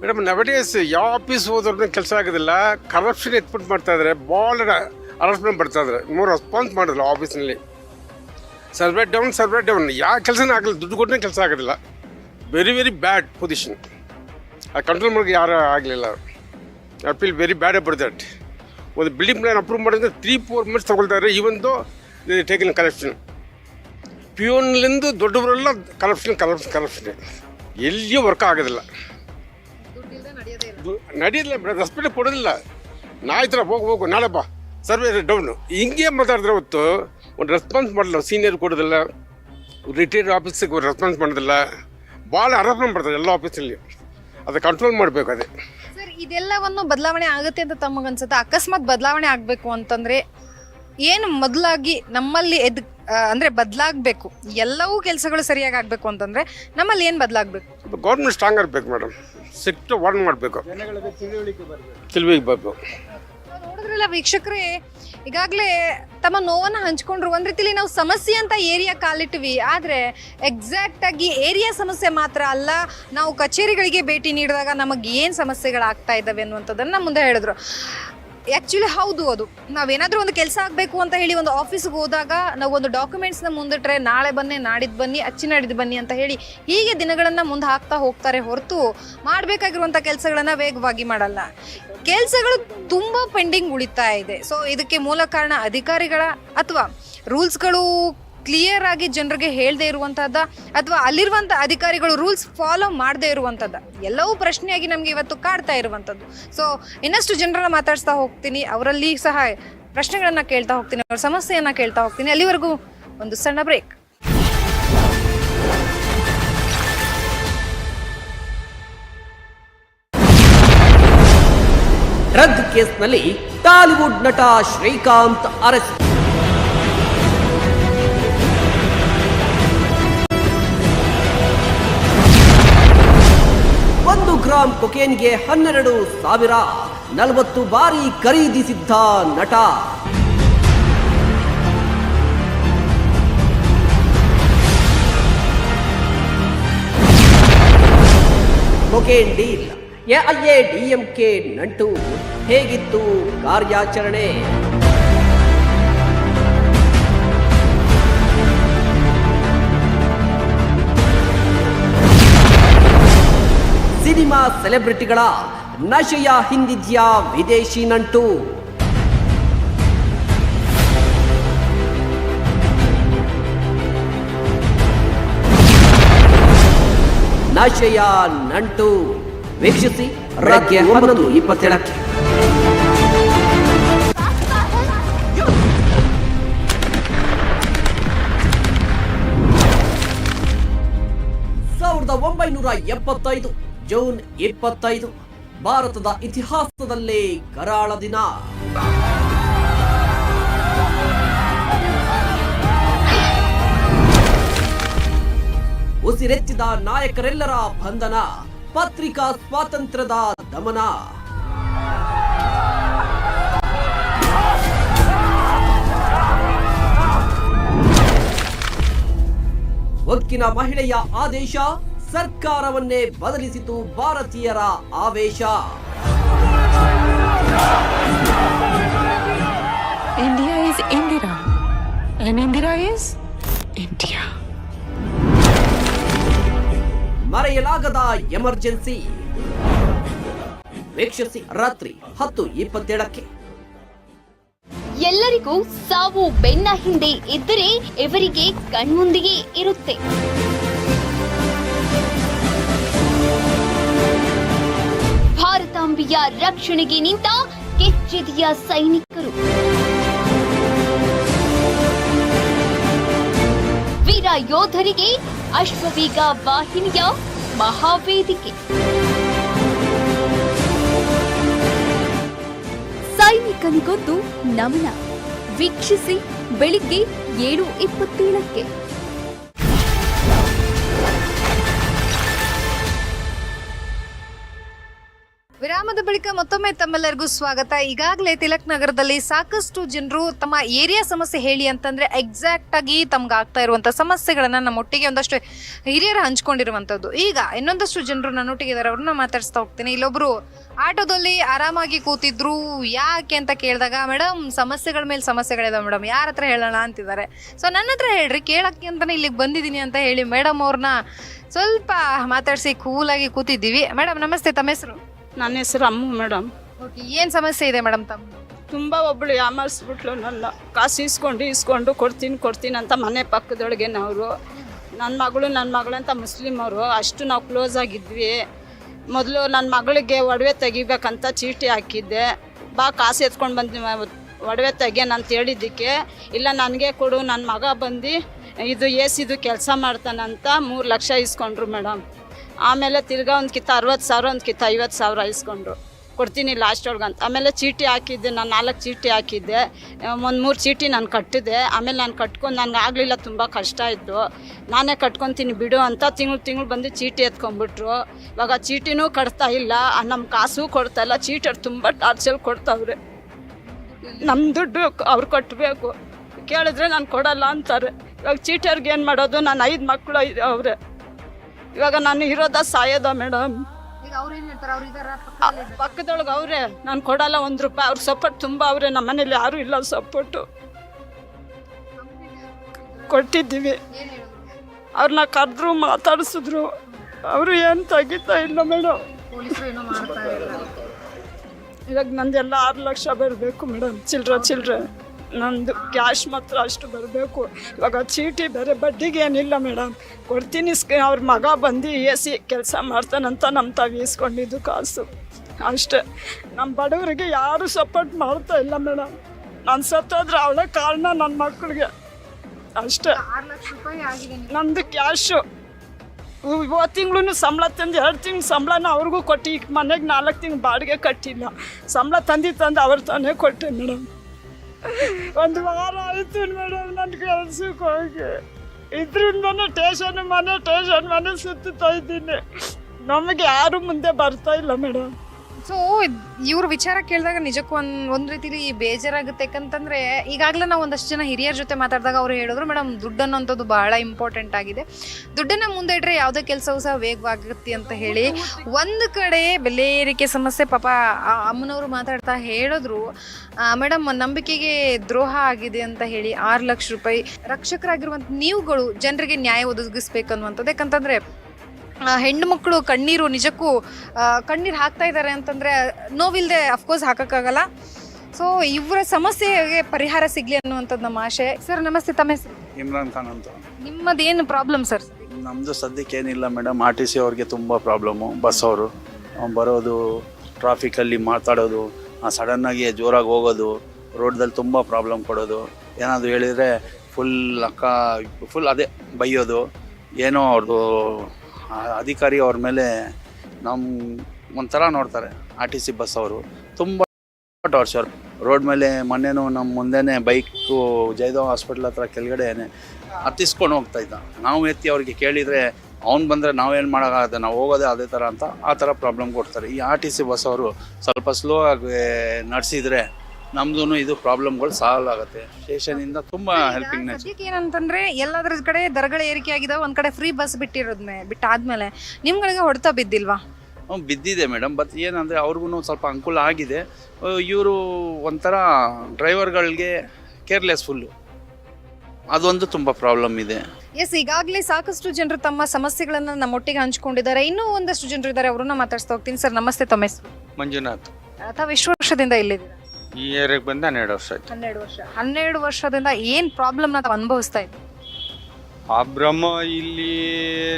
ಮೇಡಮ್ ನವಡೇಸ್ ಯಾವ ಆಫೀಸ್ ಹೋದ್ರೂ ಕೆಲಸ ಆಗೋದಿಲ್ಲ. ಕರಪ್ಷನ್ ಎತ್ಬಿಟ್ಟು ಮಾಡ್ತಾ ಇದ್ದಾರೆ ಭಾಳ ಅರೆಸ್ಟ್ಮೆಂಟ್ ಬರ್ತಾ ಇದ್ದಾರೆ ಮೂರು ರೆಸ್ಪಾನ್ಸ್ ಮಾಡಿಲ್ಲ ಆಫೀಸ್ನಲ್ಲಿ ಸರ್ವೆ ಡೌನ್ ಸರ್ವೆ ಡೌನ್ ಯಾವ ಕೆಲಸನೇ ಆಗಲ್ಲ ದುಡ್ಡು ಕೊಟ್ಟರೆ ಕೆಲಸ ಆಗೋದಿಲ್ಲ. ವೆರಿ ವೆರಿ ಬ್ಯಾಡ್ ಪೊಸಿಷನ್ ಆ ಕಂಟ್ರೋಲ್ ಮಾಡೋಕೆ ಯಾರು ಆಗಲಿಲ್ಲ. I feel very bad about that ಒಂದು ಬಿಲ್ಡಿಂಗ್ ಪ್ಲಾನ್ ಅಪ್ರೂವ್ ಮಾಡಿದ್ರೆ ತ್ರೀ ಫೋರ್ ಮಂತ್ಸ್ ತಗೊಳ್ತಾರೆ ಈವೊಂದು ಕಲೆಕ್ಷನ್ ಕರಪ್ಷನ್ ಪ್ಯೂನ್ಲಿಂದ ದೊಡ್ಡವರೆಲ್ಲ ಕರಪ್ಷನ್ ಕರಪ್ಷನ್ ಕರಪ್ಷನ್ ಎಲ್ಲಿಯೂ ವರ್ಕ್ ಆಗೋದಿಲ್ಲ. ನಡೆಯೋದಿಲ್ಲ ರೆಸ್ಪೆಕ್ಟ್ ಕೊಡೋದಿಲ್ಲ. ನಾ ಥರ ಹೋಗು ಹೋಗು. ನಾಳೆ ಬಾ. Server down. ಹಿಂಗೆ ಮಾತಾಡಿದ್ರೆ ಹೊತ್ತು ಒಂದು ರೆಸ್ಪಾನ್ಸ್ ಮಾಡಲ್ಲ ಸೀನಿಯರ್ ಕೊಡೋದಿಲ್ಲ. ರಿಟೈರ್ಡ್ ಆಫೀಸಿಗೆ ರೆಸ್ಪಾನ್ಸ್ ಮಾಡೋದಿಲ್ಲ. ಭಾಳ ಅರಾಮ ಮಾಡ್ತಾರೆ ಎಲ್ಲ ಆಫೀಸಲ್ಲಿ ಅದು ಕಂಟ್ರೋಲ್ ಮಾಡಬೇಕು ಅದೇ. ಸರ್ ಇದೆಲ್ಲವನ್ನು ಬದಲಾವಣೆ ಆಗುತ್ತೆ ಅಂತ ತಮಗನ್ಸುತ್ತೆ ಅಕಸ್ಮಾತ್ ಬದಲಾವಣೆ ಆಗಬೇಕು ಅಂತಂದರೆ ಏನು ಮೊದಲಾಗಿ ನಮ್ಮಲ್ಲಿ ಎದ್ ಅಂದರೆ ಬದಲಾಗಬೇಕು. ಎಲ್ಲವೂ ಕೆಲಸಗಳು ಸರಿಯಾಗಿ ಆಗಬೇಕು ಅಂತಂದರೆ ನಮ್ಮಲ್ಲಿ ಏನು ಬದಲಾಗಬೇಕು? ಗೌರ್ಮೆಂಟ್ ಸ್ಟ್ರಾಂಗ್ ಆಗಬೇಕು ಮೇಡಮ್ ಸಿಟ್ಟು ವಾರ್ನ್ ಮಾಡಬೇಕು. ತಿಳುವಳಿಕೆ ಬೇಕು ನೋಡಿದ್ರಲ್ಲ ವೀಕ್ಷಕರೇ, ಈಗಾಗಲೇ ತಮ್ಮ ನೋವನ್ನು ಹಂಚ್ಕೊಂಡ್ರು. ಒಂದ್ ರೀತಿಲಿ ನಾವು ಸಮಸ್ಯೆ ಅಂತ ಏರಿಯಾ ಕಾಲಿಟ್ವಿ. ಆದ್ರೆ ಎಕ್ಸಾಕ್ಟ್ ಆಗಿ ಏರಿಯಾ ಸಮಸ್ಯೆ ಮಾತ್ರ ಅಲ್ಲ, ನಾವು ಕಚೇರಿಗಳಿಗೆ ಭೇಟಿ ನೀಡಿದಾಗ ನಮಗೆ ಏನು ಸಮಸ್ಯೆಗಳಾಗ್ತಾ ಇದ್ದಾವೆ ಅನ್ನುವಂಥದ್ದನ್ನು ಮುಂದೆ ಹೇಳಿದ್ರು. ಆ್ಯಕ್ಚುಲಿ ಹೌದು ಅದು. ನಾವೇನಾದರೂ ಒಂದು ಕೆಲಸ ಆಗಬೇಕು ಅಂತ ಹೇಳಿ ಒಂದು ಆಫೀಸ್ಗೆ ಹೋದಾಗ ನಾವು ಒಂದು ಡಾಕ್ಯುಮೆಂಟ್ಸ್ನ ಮುಂದಿಟ್ರೆ ನಾಳೆ ಬನ್ನಿ, ನಾಡಿದ್ದು ಬನ್ನಿ ಅಚ್ಚಿ ನಾಡಿದ್ದು ಬನ್ನಿ ಅಂತ ಹೇಳಿ ಹೀಗೆ ದಿನಗಳನ್ನು ಮುಂದೆ ಹಾಕ್ತಾ ಹೋಗ್ತಾರೆ ಹೊರತು ಮಾಡಬೇಕಾಗಿರುವಂಥ ಕೆಲಸಗಳನ್ನು ವೇಗವಾಗಿ ಮಾಡಲ್ಲ. ಕೆಲಸಗಳು ತುಂಬ ಪೆಂಡಿಂಗ್ ಉಳಿತಾ ಇದೆ. ಸೊ ಇದಕ್ಕೆ ಮೂಲ ಕಾರಣ ಅಧಿಕಾರಿಗಳ ಅಥವಾ ರೂಲ್ಸ್ಗಳು ಕ್ಲಿಯರ್ ಆಗಿ ಜನರಿಗೆ ಹೇಳದೇ ಇರುವಂತಹದ್ದ ಅಥವಾ ಅಲ್ಲಿರುವಂಥ ಅಧಿಕಾರಿಗಳು ರೂಲ್ಸ್ ಫಾಲೋ ಮಾಡದೇ ಇರುವಂಥದ್ದು ಎಲ್ಲವೂ ಪ್ರಶ್ನೆಯಾಗಿ ನಮಗೆ ಇವತ್ತು ಕಾಡ್ತಾ ಇರುವಂಥದ್ದು ಸೊ ಇನ್ನಷ್ಟು ಜನರನ್ನ ಮಾತಾಡಿಸ್ತಾ ಹೋಗ್ತೀನಿ. ಅವರಲ್ಲಿ ಸಹ ಪ್ರಶ್ನೆಗಳನ್ನ ಕೇಳ್ತಾ ಹೋಗ್ತೀನಿ. ಅವರ ಸಮಸ್ಯೆಯನ್ನ ಕೇಳ್ತಾ ಹೋಗ್ತೀನಿ. ಅಲ್ಲಿವರೆಗೂ ಒಂದು ಸಣ್ಣ ಬ್ರೇಕ್ ಡ್ರಗ್ ಕೇಸ್ನಲ್ಲಿ ಟಾಲಿವುಡ್ ನಟ ಶ್ರೀಕಾಂತ್ ಅರೆಸ್ಟ್ ಒಂದು ಗ್ರಾಂ ಕೊಕೇನ್ಗೆ ಹನ್ನೆರಡು ಸಾವಿರ ನಲವತ್ತು ಬಾರಿ ಖರೀದಿಸಿದ್ದ ನಟ. Cocaine deal. ಎಐಎ ಡಿಎಂಕೆ ನಂಟು ಹೇಗಿತ್ತು ಕಾರ್ಯಾಚರಣೆ? ಸಿನಿಮಾ ಸೆಲೆಬ್ರಿಟಿಗಳ ನಶೆಯ ಹಿಂದಿದ್ಯಾ ವಿದೇಶಿ ನಂಟು? ನಶೆಯ ನಂಟು ವೀಕ್ಷಿಸಿ ರಾತ್ರಿ ಒಂಬತ್ತು ಇಪ್ಪತ್ತೇಳಕ್ಕೆ. ಸಾವಿರದ ಒಂಬೈನೂರ ಎಪ್ಪತ್ತೈದು, ಜೂನ್ ಇಪ್ಪತ್ತೈದು, ಭಾರತದ ಇತಿಹಾಸದಲ್ಲೇ ಕರಾಳ ದಿನ. ಉಸಿರೆತ್ತಿದ ನಾಯಕರೆಲ್ಲರ ಬಂಧನ. ಪತ್ರಿಕಾ ಸ್ವಾತಂತ್ರ್ಯದ ದಮನ. ಒಕ್ಕಿನ ಮಹಿಳೆಯ ಆದೇಶ ಸರ್ಕಾರವನ್ನೇ ಬದಲಿಸಿತು ಭಾರತೀಯರ ಆವೇಶ. India is Indira and Indira is India. ಮರೆಯಲಾಗದ ಎಮರ್ಜೆನ್ಸಿ. ವೀಕ್ಷಿಸಿ ರಾತ್ರಿ ಹತ್ತು ಇಪ್ಪತ್ತೇಳಕ್ಕೆ. ಎಲ್ಲರಿಗೂ ಸಾವು ಬೆನ್ನ ಹಿಂದೆ ಇದ್ದರೆ ಇವರಿಗೆ ಕಣ್ಮುಂದಿಗೆ ಇರುತ್ತೆ. ಭಾರತಾಂಬಿಯ ರಕ್ಷಣೆಗೆ ನಿಂತ ಕೆಚ್ಚೆದೆಯ ಸೈನಿಕರು. ವೀರ ಯೋಧರಿಗೆ ಅಶ್ವವೀಗ ವಾಹಿನಿಯ ಮಹಾವೇದಿಕೆ. ಸೈನಿಕನಿಗೊಂದು ನಮನ. ವೀಕ್ಷಿಸಿ ಬೆಳಿಗ್ಗೆ ಏಳು ಇಪ್ಪತ್ತೇಳಕ್ಕೆ. ವಿರಾಮದ ಬಳಿಕ ಮತ್ತೊಮ್ಮೆ ತಮ್ಮೆಲ್ಲರಿಗೂ ಸ್ವಾಗತ. ಈಗಾಗಲೇ ತಿಲಕ್ ನಗರದಲ್ಲಿ ಸಾಕಷ್ಟು ಜನರು ತಮ್ಮ ಏರಿಯಾ ಸಮಸ್ಯೆ ಹೇಳಿ ಅಂತಂದ್ರೆ ಎಕ್ಸಾಕ್ಟ್ ಆಗಿ ತಮ್ಗೆ ಆಗ್ತಾ ಇರುವಂತ ಸಮಸ್ಯೆಗಳನ್ನ ನಮ್ಮೊಟ್ಟಿಗೆ ಒಂದಷ್ಟು ಹಿರಿಯರು ಹಂಚ್ಕೊಂಡಿರುವಂತದ್ದು. ಈಗ ಇನ್ನೊಂದಷ್ಟು ಜನರು ನನ್ನೊಟ್ಟಿಗೆ ಇದ್ದಾರೆ ಅವ್ರನ್ನ ಮಾತಾಡಿಸ್ತಾ ಹೋಗ್ತೀನಿ. ಇಲ್ಲೊಬ್ರು ಆಟೋದಲ್ಲಿ ಆರಾಮಾಗಿ ಕೂತಿದ್ರು ಯಾಕೆ ಅಂತ ಕೇಳಿದಾಗ ಮೇಡಮ್ ಸಮಸ್ಯೆಗಳ ಮೇಲೆ ಸಮಸ್ಯೆಗಳಿದಾವೆ ಮೇಡಮ್ ಯಾರ ಹತ್ರ ಹೇಳೋಣ? ಅಂತಿದ್ದಾರೆ. ಸೊ ನನ್ನ ಹತ್ರ ಹೇಳ್ರಿ, ಕೇಳಕ್ಕೆ ಅಂತಾನೆ ಇಲ್ಲಿಗೆ ಬಂದಿದ್ದೀನಿ ಅಂತ ಹೇಳಿ ಮೇಡಮ್ ಅವ್ರನ್ನ ಸ್ವಲ್ಪ ಮಾತಾಡಿಸಿ ಕೂಲಾಗಿ ಕೂತಿದ್ದೀವಿ. ಮೇಡಮ್ ನಮಸ್ತೆ, ತಮ್ಮ ಹೆಸರು? ನನ್ನ ಹೆಸರು ಅಮ್ಮು ಮೇಡಮ್. ಓಕೆ ಏನ್ ಸಮಸ್ಯೆ ಇದೆ ಮೇಡಮ್ ತಮ್ಮ? ತುಂಬ ಒಬ್ಬಳು ಯಾಮಾರಿಸ್ಬಿಟ್ಲು ನನ್ನ ಕಾಸು ಇಸ್ಕೊಂಡು ಇಸ್ಕೊಂಡು ಕೊಡ್ತೀನಿ ಕೊಡ್ತೀನಿ ಅಂತ ಮನೆ ಪಕ್ಕದೊಳಗೆ ನಾವು ನನ್ನ ಮಗಳು ನನ್ನ ಮಗಳಂತ ಮುಸ್ಲಿಮ್ ಅವರು ಅಷ್ಟು ನಾವು ಕ್ಲೋಸ್ ಆಗಿದ್ವಿ. ಮೊದಲು ನನ್ನ ಮಗಳಿಗೆ ಒಡವೆ ತೆಗಿಬೇಕಂತ ಚೀಟಿ ಹಾಕಿದ್ದೆ. ಬಾ ಕಾಸು ಎತ್ಕೊಂಡು ಬಂದು ಒಡವೆ ತೆಗಿಯನ್ ಅಂತ ಹೇಳಿದ್ದಕ್ಕೆ ಇಲ್ಲ ನನಗೆ ಕೊಡು ನನ್ನ ಮಗ ಬಂದು ಇದು ಎಸಿದು ಕೆಲಸ ಮಾಡ್ತಾನಂತ ಮೂರು ಲಕ್ಷ ಇಸ್ಕೊಂಡ್ರು ಮೇಡಮ್. ಆಮೇಲೆ ತಿರ್ಗಾ ಒಂದು ಕಿತ್ತ ಅರವತ್ತು ಸಾವಿರ, ಒಂದು ಕಿತ್ತ ಐವತ್ತು ಸಾವಿರ ಇಸ್ಕೊಂಡ್ರು ಕೊಡ್ತೀನಿ ಲಾಸ್ಟ್ ಅಂತ. ಆಮೇಲೆ ಚೀಟಿ ಹಾಕಿದ್ದೆ, ನಾನು ನಾಲ್ಕು ಚೀಟಿ ಹಾಕಿದ್ದೆ. ಒಂದು ಮೂರು ಚೀಟಿ ನಾನು ಕಟ್ಟಿದೆ ಆಮೇಲೆ ನಾನು ಕಟ್ಕೊಂಡು ನನಗೆ ಆಗಲಿಲ್ಲ, ತುಂಬ ಕಷ್ಟ ಇತ್ತು. ನಾನೇ ಕಟ್ಕೊತೀನಿ ಬಿಡು ಅಂತ ತಿಂಗಳು ತಿಂಗಳು ಬಂದು ಚೀಟಿ ಎತ್ಕೊಂಡ್ಬಿಟ್ರು. ಇವಾಗ ಚೀಟಿನೂ ಕಟ್ತಾ ಇಲ್ಲ ನಮ್ಮ ಕಾಸು ಕೊಡ್ತಾ ಇಲ್ಲ, ಚೀಟರ್ ತುಂಬ ಟಾರ್ಚರ್ ಕೊಡ್ತಾವ್ರೆ. ನಮ್ಮ ದುಡ್ಡು ಅವ್ರು ಕಟ್ಟಬೇಕು ಕೇಳಿದ್ರೆ ನಾನು ಕೊಡಲ್ಲ ಅಂತಾರೆ. ಇವಾಗ ಚೀಟರ್ಗೆ ಏನು ಮಾಡೋದು? ನಾನು ಐದು ಮಕ್ಕಳು ಅವ್ರೆ. ಇವಾಗ ನಾನು ಇರೋದ ಸಾಯೋದ ಮೇಡಮ್ ಪಕ್ಕದೊಳಗೆ ಅವರೇ ನಾನು ಕೊಡಲ್ಲ ಒಂದು ರೂಪಾಯಿ. ಅವ್ರ ಸಪೋರ್ಟ್ ತುಂಬ ಅವರೇ. ನಮ್ಮ ಮನೇಲಿ ಯಾರೂ ಇಲ್ಲ ಸಪೋರ್ಟು ಕೊಟ್ಟಿದ್ದೀವಿ. ಅವ್ರನ್ನ ಕರೆದ್ರು ಮಾತಾಡಿಸಿದ್ರು. ಅವರು ಏನು ತೆಗಿತಾ ಇಲ್ಲ ಮೇಡಮ್ ಇವಾಗ ನಂದೆಲ್ಲ ಆರು ಲಕ್ಷ ಬರಬೇಕು ಮೇಡಮ್ ಚಿಲ್ಡ್ರ ಚಿಲ್ಡ್ರೆ ನಂದು ಕ್ಯಾಶ್ ಮಾತ್ರ ಅಷ್ಟು ಬರಬೇಕು. ಇವಾಗ ಚೀಟಿ ಬೇರೆ ಬಡ್ಡಿಗೆ ಏನಿಲ್ಲ ಮೇಡಮ್ ಕೊಡ್ತೀನಿ ಸ್ಕ ಅವ್ರ ಮಗ ಬಂದು ಎ ಸಿ ಕೆಲಸ ಮಾಡ್ತಾನಂತ ನಮ್ಮ ತಾವು ಈಸ್ಕೊಂಡಿದ್ದು ಕಾಸು. ಅಷ್ಟೇ. ನಮ್ಮ ಬಡವರಿಗೆ ಯಾರು ಸಪೋರ್ಟ್ ಮಾಡ್ತಾ ಇಲ್ಲ ಮೇಡಮ್ ನಾನು ಸತ್ತೋದ್ರೆ ಅವಳೇ ಕಾರಣ ನನ್ನ ಮಕ್ಕಳಿಗೆ ಅಷ್ಟೇ. ನಂದು ನಮ್ಮದು ಕ್ಯಾಶು ಹೋದ ತಿಂಗಳು ಸಂಬಳ ತಂದು ಎರಡು ತಿಂಗ್ಳು ಸಂಬಳನ ಅವ್ರಿಗೂ ಕೊಟ್ಟು ಈಗ ಮನೆಗೆ ನಾಲ್ಕು ತಿಂಗಳು ಬಾಡಿಗೆ ಕಟ್ಟಿಲ್ಲ. ಸಂಬಳ ತಂದು ತಂದು ಅವ್ರ ತಾನೇ ಕೊಟ್ಟೆ ಮೇಡಮ್ ಒಂದು ವಾರ ಆಯಿತು ಮೇಡಮ್ ನನ್ನ ಕೆಲ್ಸಕ್ಕೆ ಹೋಗಿ. ಇದರಿಂದನೇ ಟೇಷನ್ ಮನೆ ಟೇಷನ್ ಮನೆ ಸುತ್ತುತ್ತಾ ಇದ್ದೀನಿ. ನಮಗೆ ಯಾರು ಮುಂದೆ ಬರ್ತಾ ಇಲ್ಲ ಮೇಡಮ್. ಸೊ ಇವ್ರ ವಿಚಾರ ಕೇಳಿದಾಗ ನಿಜಕ್ಕೂ ಒಂದ್ ಒಂದ್ ರೀತಿಲಿ ಬೇಜಾರಾಗುತ್ತೆ. ಯಾಕಂತಂದ್ರೆ ಈಗಾಗಲೇ ನಾವು ಒಂದಷ್ಟು ಜನ ಹಿರಿಯರ ಜೊತೆ ಮಾತಾಡಿದಾಗ ಅವ್ರು ಹೇಳಿದ್ರು ಮೇಡಮ್ ದುಡ್ಡು ಬಹಳ ಇಂಪಾರ್ಟೆಂಟ್ ಆಗಿದೆ. ದುಡ್ಡನ್ನ ಮುಂದೆ ಇಟ್ರೆ ಯಾವುದೇ ಕೆಲಸವೂ ಸಹ ವೇಗವಾಗುತ್ತೆ ಅಂತ ಹೇಳಿ ಒಂದು ಕಡೆ ಬೆಲೆ ಏರಿಕೆ ಸಮಸ್ಯೆ ಪಾಪ ಅಮ್ಮನವರು ಮಾತಾಡ್ತಾ ಹೇಳಿದ್ರು. ಮೇಡಮ್ ನಂಬಿಕೆಗೆ ದ್ರೋಹ ಆಗಿದೆ ಅಂತ ಹೇಳಿ ಆರು ಲಕ್ಷ ರೂಪಾಯಿ ರಕ್ಷಕರಾಗಿರುವಂಥ ನೀವುಗಳು ಜನರಿಗೆ ನ್ಯಾಯ ಒದಗಿಸ್ಬೇಕು ಅನ್ನುವಂಥದ್ದು ಯಾಕಂತಂದ್ರೆ ಹೆಣ್ಣು ಮಕ್ಕಳು ಕಣ್ಣೀರು ನಿಜಕ್ಕೂ ಕಣ್ಣೀರು ಹಾಕ್ತಾ ಇದ್ದಾರೆ ಅಂತಂದರೆ ನೋವಿಲ್ಲದೆ ಅಫ್ಕೋರ್ಸ್ ಹಾಕೋಕ್ಕಾಗಲ್ಲ. ಸೊ ಇವರ ಸಮಸ್ಯೆಗೆ ಪರಿಹಾರ ಸಿಗಲಿ ಅನ್ನುವಂಥದ್ದು ನಮ್ಮ ಆಶೆ. ಸರ್ ನಮಸ್ತೆ ತಮ್ಮ ಹೆಸರು? ಇಮ್ರಾನ್ ಖಾನ್ ಅಂತ. ನಿಮ್ಮದೇನು ಪ್ರಾಬ್ಲಮ್ ಸರ್ ನಮ್ಮದು ಸದ್ಯಕ್ಕೆ ಏನಿಲ್ಲ ಮೇಡಮ್ ಆರ್ ಟಿ ಸಿ ಅವ್ರಿಗೆ ತುಂಬ ಪ್ರಾಬ್ಲಮ್ಮು ಬಸ್ ಅವರು. ಬರೋದು ಟ್ರಾಫಿಕಲ್ಲಿ ಮಾತಾಡೋದು ಸಡನ್ನಾಗಿ ಜೋರಾಗಿ ಹೋಗೋದು ರೋಡ್ದಲ್ಲಿ ತುಂಬ ಪ್ರಾಬ್ಲಮ್ ಕೊಡೋದು. ಏನಾದರೂ ಹೇಳಿದರೆ ಫುಲ್ ಅಕ್ಕ ಫುಲ್ ಅದೇ ಬೈಯೋದು. ಏನೋ ಅವ್ರದ್ದು ಅಧಿಕಾರಿ ಅವ್ರ ಮೇಲೆ ನಮ್ಮ ಒಂಥರ ನೋಡ್ತಾರೆ, ಆರ್ ಟಿ ಸಿ ಬಸ್ ಅವರು. ತುಂಬ ಟಾರ್ಚರ್ ರೋಡ್ ಮೇಲೆ ಮೊನ್ನೆನೂ ನಮ್ಮ ಮುಂದೆನೇ ಬೈಕು ಜಯದೇವ್ ಹಾಸ್ಪಿಟ್ಲ್ ಹತ್ರ ಕೆಳಗಡೆ ಹತ್ತಿಸ್ಕೊಂಡು ಹೋಗ್ತಾ ಇದ್ದ. ನಾವು ಎತ್ತಿ ಅವ್ರಿಗೆ ಕೇಳಿದರೆ, ಅವ್ನು ಬಂದರೆ ನಾವೇನು ಮಾಡೋಕ್ಕಾಗುತ್ತೆ? ನಾವು ಹೋಗೋದೇ ಅದೇ ಥರ ಅಂತ ಆ ಥರ ಪ್ರಾಬ್ಲಮ್ ಕೊಡ್ತಾರೆ. ಈ ಆರ್ ಟಿ ಸಿ ಬಸ್ ಅವರು ಸ್ವಲ್ಪ ಸ್ಲೋ ಆಗಿ ನಡೆಸಿದರೆ ನಮ್ದು ಇದು ಪ್ರಾಬ್ಲಮ್ಗಳು ಸಾಲ್ವ್ ಆಗುತ್ತೆ. ಸ್ಟೇಷನಿಂದ ತುಂಬಾ ಹೆಲ್ಪಿಂಗ್ ಸದ್ಯಕ್ಕೆ ಏನಂತಂದ್ರೆ ಎಲ್ಲಾದ್ರ ಕಡೆ ದರಗಳ ಏರಿಕೆ ಆಗಿದೆ ಒಂದ್ ಕಡೆ ಫ್ರೀ ಬಸ್ ಬಿಟ್ಟಿರೋದ್ಮೇ ಬಿಟ್ಟಾದ್ಮೇಲೆ ನಿಮ್ಗಳಿಗೆ ಹೊಡೆತ ಬಿದ್ದಿಲ್ವಾ? ಹ್ಮ್, ಬಿದ್ದಿದೆ ಮೇಡಮ್ ಬಟ್ ಏನಂದ್ರೆ ಅವ್ರಿಗೂ ಸ್ವಲ್ಪ ಅನುಕೂಲ ಆಗಿದೆ. ಇವರು ಒಂಥರ ಡ್ರೈವರ್ಗಳಿಗೆ ಕೇರ್ಲೆಸ್ ಫುಲ್ಲು ಅದೊಂದು ತುಂಬ ಪ್ರಾಬ್ಲಮ್ ಇದೆ. ಎಸ್ ಈಗಾಗಲೇ ಸಾಕಷ್ಟು ಜನರು ತಮ್ಮ ಸಮಸ್ಯೆಗಳನ್ನ ನಮ್ಮೊಟ್ಟಿಗೆ ಹಂಚ್ಕೊಂಡಿದ್ದಾರೆ. ಇನ್ನೂ ಒಂದಷ್ಟು ಜನರು ಇದ್ದಾರೆ ಅವ್ರನ್ನ ಮಾತಾಡ್ಸ್ತಾ ಹೋಗ್ತೀನಿ. ಸರ್ ನಮಸ್ತೆ ತಮ್ಮ ಹೆಸರು. ಮಂಜುನಾಥ್. ತಾವು ಎಷ್ಟು ವರ್ಷದಿಂದ ಇಲ್ಲಿದ್ದೀರಾ? ಈ ಏರಿಯಾಗೆ ಬಂದು ಹನ್ನೆರಡು ವರ್ಷ ಆಯ್ತು. ಹನ್ನೆರಡು ವರ್ಷ. ಹನ್ನೆರಡು ವರ್ಷದಿಂದ ಏನ್ ಪ್ರಾಬ್ಲಮ್ ಅನುಭವಿಸ್ತಾ ಇದ್ದೀವಿ ಅಬ್ರಹ್ಮ ಇಲ್ಲಿ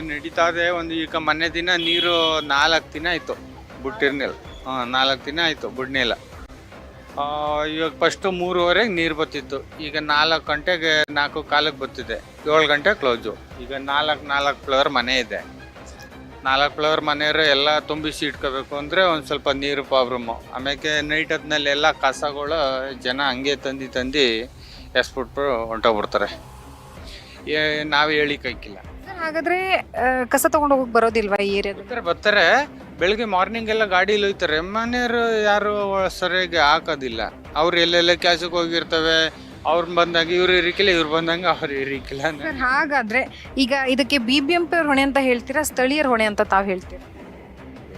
ನಡೀತಾ ಇದೆ. ಒಂದು ಈಗ ಮೊನ್ನೆ ದಿನ ನೀರು ನಾಲ್ಕು ದಿನ ಆಯಿತು ಬಿಟ್ಟಿರ್ನಿಲ್ಲ ಹಾಂ ನಾಲ್ಕು ದಿನ ಆಯಿತು ಬಿಡ್ನಿಲ್ಲ ಆ, ಇವಾಗ ಫಸ್ಟು ಮೂರುವರೆಗೆ ನೀರು ಬರ್ತಿತ್ತು. ಈಗ ನಾಲ್ಕು ಗಂಟೆಗೆ ನಾಲ್ಕು ಕಾಲಕ್ಕೆ ಬರ್ತಿದೆ. ಏಳು ಗಂಟೆ ಕ್ಲೋಸು ಈಗ ನಾಲ್ಕು ನಾಲ್ಕು ಫ್ಲೋರ್ ಮನೆ ಇದೆ. ನಾಲ್ಕು ಫ್ಲೋರ್ ಮನೆಯವರು ಎಲ್ಲ ತುಂಬಿಸಿ ಇಟ್ಕೋಬೇಕು ಅಂದರೆ ಒಂದು ಸ್ವಲ್ಪ ನೀರು ಪ್ರಾಬ್ಲಮ್ಮು ಆಮೇಲೆ ನೈಟ್ ಹೊತ್ತಿನಲ್ಲಿ ಎಲ್ಲ ಕಸಗಳು ಜನ ಹಂಗೆ ತಂದು ತಂದು ಎಸ್ಬಿಟ್ಬಿಟ್ಟು ಹೊಂಟೋಗ್ಬಿಡ್ತಾರೆ. ನಾವು ಹೇಳಿಕ್ಕಾಗಿಲ್ಲ ಹಾಗಾದ್ರೆ ಕಸ ತಗೊಂಡು ಹೋಗಕ್ ಬರೋದಿಲ್ವಾ ಈ ಏರಿಯಾದಲ್ಲಿ? ಬರ್ತಾರೆ ಬೆಳಗ್ಗೆ ಬೆಳಿಗ್ಗೆ ಮಾರ್ನಿಂಗ್ ಎಲ್ಲ ಗಾಡೀಲಿ ಹೋಯ್ತಾರೆ ಮನೆಯವರು ಯಾರು ಸರಿಯಾಗಿ ಹಾಕೋದಿಲ್ಲ. ಅವ್ರು ಎಲ್ಲೆಲ್ಲ ಕೆಲಸಕ್ಕೆ ಹೋಗಿರ್ತವೆ. ಅವ್ರು ಬಂದಾಗ ಇವ್ರು ಇರಿಕಿಲ್ಲ ಇವ್ರು ಬಂದಂಗೆ ಅವ್ರು ಇರಿಕಿಲ್ಲ ಸರ್ ಹಾಗಾದ್ರೆ ಈಗ ಇದಕ್ಕೆ ಬಿ ಬಿ ಎಂ ಪಿ ಹೊಣೆ ಅಂತ ಹೇಳ್ತೀರಾ ಸ್ಥಳೀಯರ ಹೊಣೆ ಅಂತ ತಾವು ಹೇಳ್ತೀರಾ?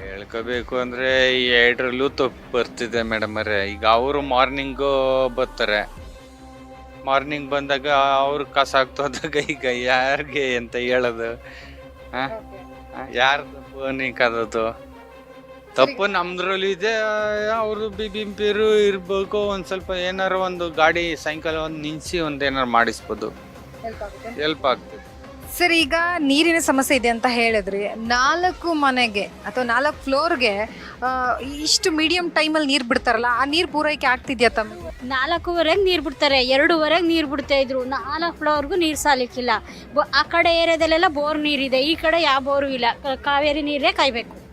ಹೇಳ್ಕೋಬೇಕು ಅಂದರೆ ಈ ಎರಡರಲ್ಲೂ ತಪ್ಪು ಬರ್ತಿದೆ ಮೇಡಮ್ ಅವರೇ. ಈಗ ಅವರು ಮಾರ್ನಿಂಗ್ ಬರ್ತಾರೆ. ಮಾರ್ನಿಂಗ್ ಬಂದಾಗ ಅವ್ರು ಕಸ ಹೋದಾಗ ಈಗ ಯಾರಿಗೆ ಅಂತ ಹೇಳೋದು? ಯಾರ್ದು ತಪ್ಪು ನೀಕದದು ತಪ್ಪು ನಮ್ದ್ರಲ್ಲಿ ಇದೆ ಅವರು ಬಿ ಬಿ ಪಿರು ಇರ್ಬೇಕು ಒಂದ್ ಸ್ವಲ್ಪ ಏನಾರು ಒಂದು ಗಾಡಿ ಸಾಯಂಕಾಲ ಒಂದು ನಿಲ್ಸಿ ಒಂದ್ ಏನಾರು ಮಾಡಿಸ್ಬೋದು. ಹೆಲ್ಪ್ ಆಗ್ತದೆ ಸರ್ ಈಗ ನೀರಿನ ಸಮಸ್ಯೆ ಇದೆ ಅಂತ ಹೇಳಿದ್ರಿ. ನಾಲ್ಕು ಮನೆಗೆ ಅಥವಾ ನಾಲ್ಕು ಫ್ಲೋರ್ಗೆ ಇಷ್ಟು ಮೀಡಿಯಂ ಟೈಮಲ್ಲಿ ನೀರು ಬಿಡ್ತಾರಲ್ಲ ಆ ನೀರು ಪೂರೈಕೆ ಆಗ್ತಿದ್ಯಾ ತಮ್ಮ? ನಾಲ್ಕೂವರೆಗೆ ನೀರು ಬಿಡ್ತಾರೆ ಎರಡೂವರೆಗೆ ನೀರು ಬಿಡ್ತಾ ಇದ್ರು. ನಾಲ್ಕು ಫ್ಲೋರ್ಗೂ ನೀರು ಸಾಲಿಕ್ಕಿಲ್ಲ. ಬ- ಆ ಕಡೆ ಏರಿಯಾದಲ್ಲೆಲ್ಲ ಬೋರ್ ನೀರಿದೆ ಈ ಕಡೆ ಯಾವ ಬೋರು ಇಲ್ಲ. ಕ- ಕಾವೇರಿ ನೀರೇ ಕಾಯ್ಬೇಕು.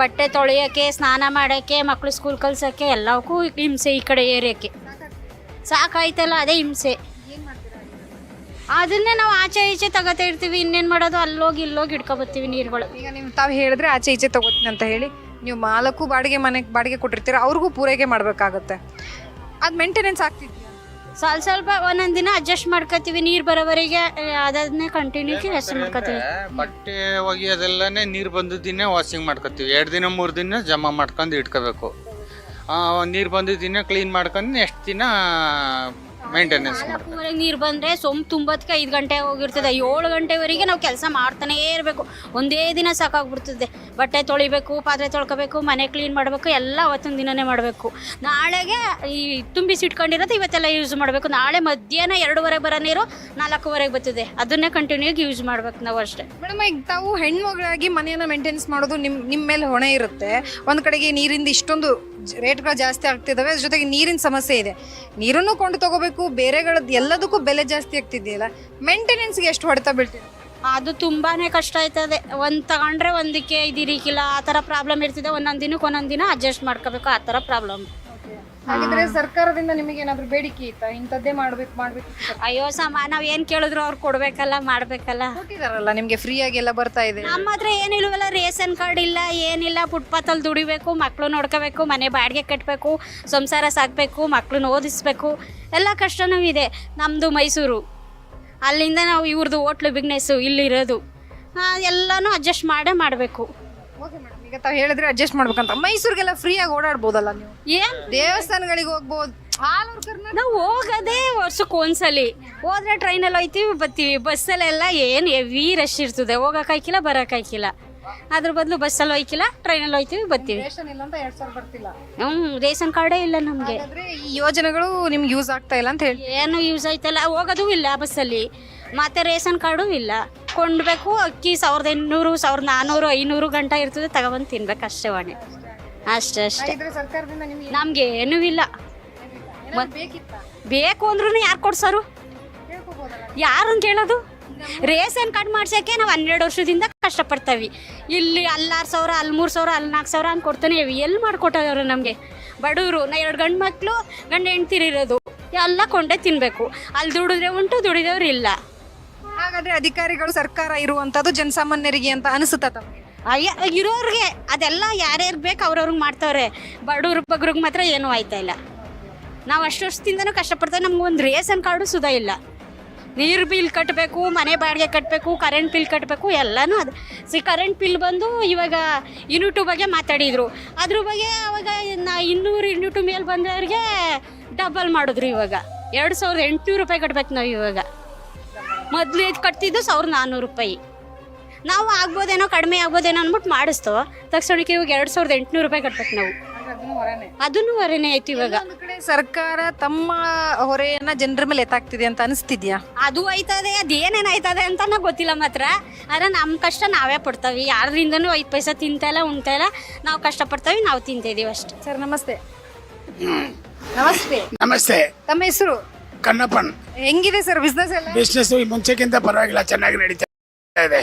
ಬಟ್ಟೆ ತೊಳೆಯೋಕ್ಕೆ, ಸ್ನಾನ ಮಾಡೋಕ್ಕೆ ಮಕ್ಕಳು ಸ್ಕೂಲ್ ಕಳ್ಸೋಕ್ಕೆ ಎಲ್ಲವಕ್ಕೂ ಹಿಂಸೆ ಈ ಕಡೆ ಏರಿಯಾಕ್ಕೆ. ಸಾಕಾಯ್ತಲ್ಲ, ಅದೇ ಹಿಂಸೆ. ಅದನ್ನೇ ನಾವು ಆಚೆ ಈಚೆ ತಗೋತಾ ಇರ್ತೀವಿ, ಇನ್ನೇನು ಮಾಡೋದು? ಅಲ್ಲೋಗಿ ಇಲ್ಲೋಗಿ ಇಟ್ಕೊಬತ್ತೀವಿ ನೀರುಗಳು. ಈಗ ನೀವು ತಾವು ಹೇಳಿದ್ರೆ ಆಚೆ ಈಚೆ ತಗೋತೀನಿ ಅಂತ ಹೇಳಿ, ನೀವು ಮಾಲಕ್ಕೂ ಬಾಡಿಗೆ ಮನೆಗೆ ಬಾಡಿಗೆ ಕೊಟ್ಟಿರ್ತೀರ, ಅವ್ರಿಗೂ ಪೂರೈಕೆ ಮಾಡಬೇಕಾಗತ್ತೆ. ಅದು ಮೇಂಟೆನೆನ್ಸ್ ಆಗ್ತಿದ್ಯಾ ಸ್ವಲ್ಪ ಸ್ವಲ್ಪ ಒಂದೊಂದು ದಿನ ಅಡ್ಜಸ್ಟ್ ಮಾಡ್ಕೋತೀವಿ ನೀರು ಬರೋವರೆಗೆ ಅದನ್ನೇ ಕಂಟಿನ್ಯೂ ಕೆಲಸ ಮಾಡ್ಕೋತೀವಿ. ಬಟ್ಟೆ ಒಗೆಯೋದೆಲ್ಲನೇ ನೀರು ಬಂದಿದ್ದಿನೇ ವಾಷಿಂಗ್ ಮಾಡ್ಕೋತೀವಿ. ಎರಡು ದಿನ ಮೂರು ದಿನ ಜಮಾ ಮಾಡ್ಕೊಂಡು ಇಟ್ಕೋಬೇಕು. ನೀರು ಬಂದಿದ್ದಿನ ಕ್ಲೀನ್ ಮಾಡ್ಕೊಂಡು ನೆಕ್ಸ್ಟ್ ದಿನ ಮೇಂಟೆನೆನ್ಸ್ ಮಾಡ್ತಾರೆ ನಾಲ್ಕೂವರೆಗೆ ನೀರು ಬಂದರೆ ಸೊಮ್ ತುಂಬದಕ್ಕೆ ಐದು ಗಂಟೆ ಹೋಗಿರ್ತದೆ. ಏಳು ಗಂಟೆವರೆಗೆ ನಾವು ಕೆಲಸ ಮಾಡ್ತಾನೇ ಇರಬೇಕು. ಒಂದೇ ದಿನ ಸಾಕಾಗ್ಬಿಡ್ತದೆ. ಬಟ್ಟೆ ತೊಳಿಬೇಕು ಪಾತ್ರೆ ತೊಳ್ಕೊಬೇಕು ಮನೆ ಕ್ಲೀನ್ ಮಾಡಬೇಕು ಎಲ್ಲ ಅವತ್ತೊಂದು ದಿನನೇ ಮಾಡಬೇಕು. ನಾಳೆಗೆ ಈ ತುಂಬಿಸಿ ಇಟ್ಕೊಂಡಿರೋದು ಇವತ್ತೆಲ್ಲ ಯೂಸ್ ಮಾಡಬೇಕು. ನಾಳೆ ಮಧ್ಯಾಹ್ನ ಎರಡೂವರೆಗೆ ಬರೋ ನೀರು ನಾಲ್ಕೂವರೆಗೆ ಬರ್ತದೆ. ಅದನ್ನೇ ಕಂಟಿನ್ಯೂ ಆಗಿ ಯೂಸ್ ಮಾಡ್ಬೇಕು ನಾವು ಅಷ್ಟೇ. ಮೇಡಮ್ ಈಗ ತಾವು ಹೆಣ್ಮಗಳಾಗಿ ಮನೆಯನ್ನು ಮೇಂಟೆನೆನ್ಸ್ ಮಾಡೋದು ನಿಮ್ಮ ನಿಮ್ಮ ಮೇಲೆ ಹೊಣೆ ಇರುತ್ತೆ. ಒಂದು ಕಡೆಗೆ ನೀರಿಂದ ಇಷ್ಟೊಂದು ರೇಟ್ಗಳು ಜಾಸ್ತಿ ಆಗ್ತಿದ್ದಾವೆ ಜೊತೆಗೆ ನೀರಿನ ಸಮಸ್ಯೆ ಇದೆ. ನೀರನ್ನು ಕೊಂಡು ತಗೋಬೇಕು, ಬೇರೆಗಳದ್ದು ಎಲ್ಲದಕ್ಕೂ ಬೆಲೆ ಜಾಸ್ತಿ ಆಗ್ತಿದೆಯಲ್ಲ ಮೇಂಟೆನೆನ್ಸ್ಗೆ ಎಷ್ಟು ಹೊಡೆತ ಬೀಳ್ತಿದೆ ಅದು ತುಂಬಾನೇ ಕಷ್ಟ ಆಯ್ತದೆ. ಒಂದು ತಗೊಂಡ್ರೆ ಒಂದಕ್ಕೆ ಇದಿರಿಕಿಲ್ಲ ಆ ಥರ ಪ್ರಾಬ್ಲಮ್ ಇರ್ತಿದೆ. ಒಂದೊಂದು ದಿನಕ್ಕೆ ಒಂದೊಂದು ದಿನ ಅಡ್ಜಸ್ಟ್ ಮಾಡ್ಕೋಬೇಕು, ಆ ಥರ ಪ್ರಾಬ್ಲಮ್ ಹಾಗಿದ್ರೆ ಸರ್ಕಾರದಿಂದ ನಿಮಗೆ ಏನಾದ್ರು ಬೇಡಿಕೆ ಇತ್ತಾ? ಇಂಥದ್ದೇ ಮಾಡ್ಬೇಕು ಮಾಡ್ಬೇಕು ಅಯ್ಯೋ ಸಮ ನಾವ್ ಏನ್ ಕೇಳಿದ್ರು ಅವ್ರು ಕೊಡ್ಬೇಕಲ್ಲ ಮಾಡ್ಬೇಕಲ್ಲ. ಕೊಟ್ಟಿದಾರಲ್ಲ ನಿಮ್ಗೆ ಫ್ರೀ ಆಗಿ ಎಲ್ಲ ಬರ್ತಾ ಇದೆ. ನಮ್ಮ ಹತ್ರ ಏನಿಲ್ವಲ್ಲ ರೇಷನ್ ಕಾರ್ಡ್ ಇಲ್ಲ ಏನಿಲ್ಲ ಫುಟ್ಪಾತಲ್ಲಿ ದುಡಿಬೇಕು ಮಕ್ಳು ನೋಡ್ಕೋಬೇಕು ಮನೆ ಬಾಡಿಗೆ ಕಟ್ಟಬೇಕು ಸಂಸಾರ ಸಾಕ್ಬೇಕು ಮಕ್ಳನ್ನ ಓದಿಸ್ಬೇಕು ಎಲ್ಲ ಕಷ್ಟನೂ ಇದೆ. ನಮ್ದು ಮೈಸೂರು. ಅಲ್ಲಿಂದ ನಾವು ಇವ್ರದ್ದು ಹೋಟ್ಲು ಬಿಗ್ನೆಸ್ಸು ಇಲ್ಲಿರೋದು. ಆ, ಎಲ್ಲನೂ ಅಡ್ಜಸ್ಟ್ ಮಾಡೇ ಮಾಡಬೇಕು. ಓಕೆ ಮೇಡಮ್ ಈಗ ತಾವು ಹೇಳಿದ್ರೆ ಅಡ್ಜಸ್ಟ್ ಮಾಡ್ಬೇಕಂತ. ಮೈಸೂರಿಗೆಲ್ಲ ಫ್ರೀಯಾಗಿ ಓಡಾಡ್ಬೋದಲ್ಲ ನೀವು? ಏನು ದೇವಸ್ಥಾನಗಳಿಗೆ ಹೋಗ್ಬೋದು. All over Karnataka. ನಾವು ಹೋಗೋದೇ ವರ್ಷಕ್ಕೆ ಒಂದ್ಸಲಿ. ಹೋದ್ರೆ ಟ್ರೈನಲ್ಲಿ ಹೋಯ್ತೀವಿ ಬರ್ತೀವಿ. ಬಸ್ಸಲ್ಲೆಲ್ಲ ಏನು ಹೆವಿ ರಶ್ ಇರ್ತದೆ. ಹೋಗೋಕ್ಕಾಯ್ಕಿಲ್ಲ ಹಾಕಿಲ್ಲ ಅದ್ರ ಬದಲು ಬಸ್ಸಲ್ಲಿ ಹೋಯ್ಕಿಲ್ಲ ಟ್ರೈನಲ್ಲಿ ಹೋಯ್ತೀವಿ ಬರ್ತೀವಿ. ರೇಷನ್ ಇಲ್ಲ ಅಂತ ಎರಡ್ ಸಾವಿರ ಬರ್ತಿಲ್ಲ. ಹ್ಞೂ ರೇಷನ್ ಕಾರ್ಡೇ ಇಲ್ಲ ನಮಗೆ. ಹಾಗಾದ್ರೆ ಈ ಯೋಜನೆಗಳು ನಿಮ್ಗೆ ಯೂಸ್ ಆಗ್ತಾ ಇಲ್ಲ ಅಂತ ಹೇಳಿ. ಏನು ಯೂಸ್ ಆಯ್ತಲ್ಲ ಹೋಗೋದು ಇಲ್ಲ ಬಸ್ಸಲ್ಲಿ ಮತ್ತೆ ರೇಷನ್ ಕಾರ್ಡು ಇಲ್ಲ. ಕೊಂಡ್ಬೇಕು ಅಕ್ಕಿ ಸಾವಿರದ ಎಂಟುನೂರು ಸಾವಿರದ ನಾನ್ನೂರು ಐನೂರು ಗಂಟೆ ಇರ್ತದೆ ತಗೊಬಂದು ತಿನ್ಬೇಕು ಅಷ್ಟೇ ವಾಣಿ ಅಷ್ಟೇ ಅಷ್ಟೇ. ನಮ್ಗೆ ಸರ್ಕಾರದಿಂದ ನಿಮ್ಗೆ ನಮಗೆ ಏನೂ ಇಲ್ಲ. ಏನಾದ್ರು ಬೇಕಿತ್ತಾ? ಬೇಕು ಅಂದ್ರೂ ಯಾರು ಕೊಡ್ಸೋರು ಕೇಳ್ಕೊಬೋದಲ್ಲ? ಯಾರನ್ನ ಕೇಳೋದು? ರೇಷನ್ ಕಾರ್ಡ್ ಮಾಡ್ಸೋಕ್ಕೆ ನಾವು ಹನ್ನೆರಡು ವರ್ಷದಿಂದ ಕಷ್ಟಪಡ್ತೀವಿ. ಇಲ್ಲಿ ಅಲ್ಲಾರು ಸಾವಿರ ಅಲ್ಲಿ ಮೂರು ಸಾವಿರ ಅಲ್ಲಿ ನಾಲ್ಕು ಸಾವಿರ ಅಂತ ಕೊಡ್ತಾನೆ. ಇವಿ ಎಲ್ಲಿ ಮಾಡಿಕೊಟ್ಟವ್ರು ನಮಗೆ? ಬಡವರು ನಾ ಎರಡು ಗಂಡು ಮಕ್ಕಳು ಗಂಡು ಹೆಂಡ್ತಿರಿರೋದು ಇರೋದು. ಎಲ್ಲ ಕೊಂಡೇ ತಿನ್ನಬೇಕು ಅಲ್ಲಿ ದುಡಿದ್ರೆ ಉಂಟು ದುಡಿದವ್ರು ಇಲ್ಲ. ಹಾಗಾದ್ರೆ ಅಧಿಕಾರಿಗಳು ಸರ್ಕಾರ ಇರುವಂತದ್ದು ಜನಸಾಮಾನ್ಯರಿಗೆ ಅಂತ ಅನಿಸುತ್ತಾ ಅಯ್ಯ, ಇರೋರಿಗೆ ಅದೆಲ್ಲ ಯಾರ್ಯಾರು ಬೇಕು ಅವ್ರವ್ರಿಗೆ ಮಾಡ್ತವ್ರೆ. ಬಡವ್ರ ಬಗ್ರಿಗೆ ಮಾತ್ರ ಏನು ಆಯ್ತಾ ಇಲ್ಲ. ನಾವು ಅಷ್ಟು ವರ್ಷದಿಂದನೂ ಕಷ್ಟಪಡ್ತೇವೆ ಒಂದು ರೇಷನ್ ಕಾರ್ಡು ಸುಧಾ ಇಲ್ಲ. ನೀರು ಬಿಲ್ ಕಟ್ಟಬೇಕು ಮನೆ ಬಾಡಿಗೆ ಕಟ್ಟಬೇಕು ಕರೆಂಟ್ ಬಿಲ್ ಕಟ್ಟಬೇಕು ಎಲ್ಲನೂ ಅದು. ಸಿ ಕರೆಂಟ್ ಬಿಲ್ ಬಂದು ಇವಾಗ ಯೂನಿಟು ಬಗ್ಗೆ ಮಾತಾಡಿದರು. ಅದ್ರ ಬಗ್ಗೆ ಅವಾಗ ನಾ, ಇನ್ನೂರು ಯೂನಿಟು ಮೇಲೆ ಬಂದವ್ರಿಗೆ ಡಬಲ್ ಮಾಡಿದ್ರು ಇವಾಗ. ಎರಡು ಸಾವಿರದ ಎಂಟುನೂರು ರೂಪಾಯಿ ಕಟ್ಬೇಕು ನಾವು ಇವಾಗ. ಮೊದಲು ಇದು ಕಟ್ತಿದ್ದು ಸಾವಿರದ ನಾನ್ನೂರು ರೂಪಾಯಿ. ನಾವು ಆಗ್ಬೋದೇನೋ ಕಡಿಮೆ ಆಗ್ಬೋದೇನೋ ಅಂದ್ಬಿಟ್ಟು ಮಾಡಿಸ್ತೋ. ತಕ್ಷಣಕ್ಕೆ ಇವಾಗ ಎರಡು ಸಾವಿರದ ಎಂಟುನೂರು ರೂಪಾಯಿ ಕಟ್ಬೇಕು ನಾವು. ಅದನ್ನು ಹೊರೆನೇ ಆಯ್ತು ಇವಾಗ. ಒಂದು ಕಡೆ ಸರ್ಕಾರ ತಮ್ಮ ಹೊರೆಯನ್ನ ಜನರ ಮೇಲೆ ಎತ್ತಾಗ್ತಿದೆ ಅಂತ ಅನಿಸ್ತಿದ್ಯಾ? ಅದು ಆಯ್ತದೆ ಅದೇನೇನು ಆಯ್ತದೆ ಅಂತ ನಂಗೆ ಗೊತ್ತಿಲ್ಲ ಮಾತ್ರ. ಆದ್ರೆ ನಮ್ಮ ಕಷ್ಟ ನಾವೇ ಪಡ್ತಾವಿ. ಯಾರ್ದ್ರಿಂದನೂ ಐದು ಪೈಸಾ ತಿಂತಾ ಇಲ್ಲ ಉಣ್ತಾ ಇಲ್ಲ. ನಾವು ಕಷ್ಟಪಡ್ತಾವಿ ನಾವು ತಿಂತಿದೀವಿ ಅಷ್ಟೇ. ಸರ್ ನಮಸ್ತೆ. ನಮಸ್ತೆ. ನಮಸ್ತೆ. ತಮ್ಮ ಹೆಸರು? ಕಣ್ಣಪ್ಪನ್. ಹೆಂಗಿದೆ ಸರ್ ಬಿಸ್ನೆಸ್ ಎಲ್ಲ? ಬಿಸ್ನೆಸ್ ಮುಂಚೆಗಿಂತ ಪರವಾಗಿಲ್ಲ ಚೆನ್ನಾಗಿ ನಡೀತಾ ಇದೆ.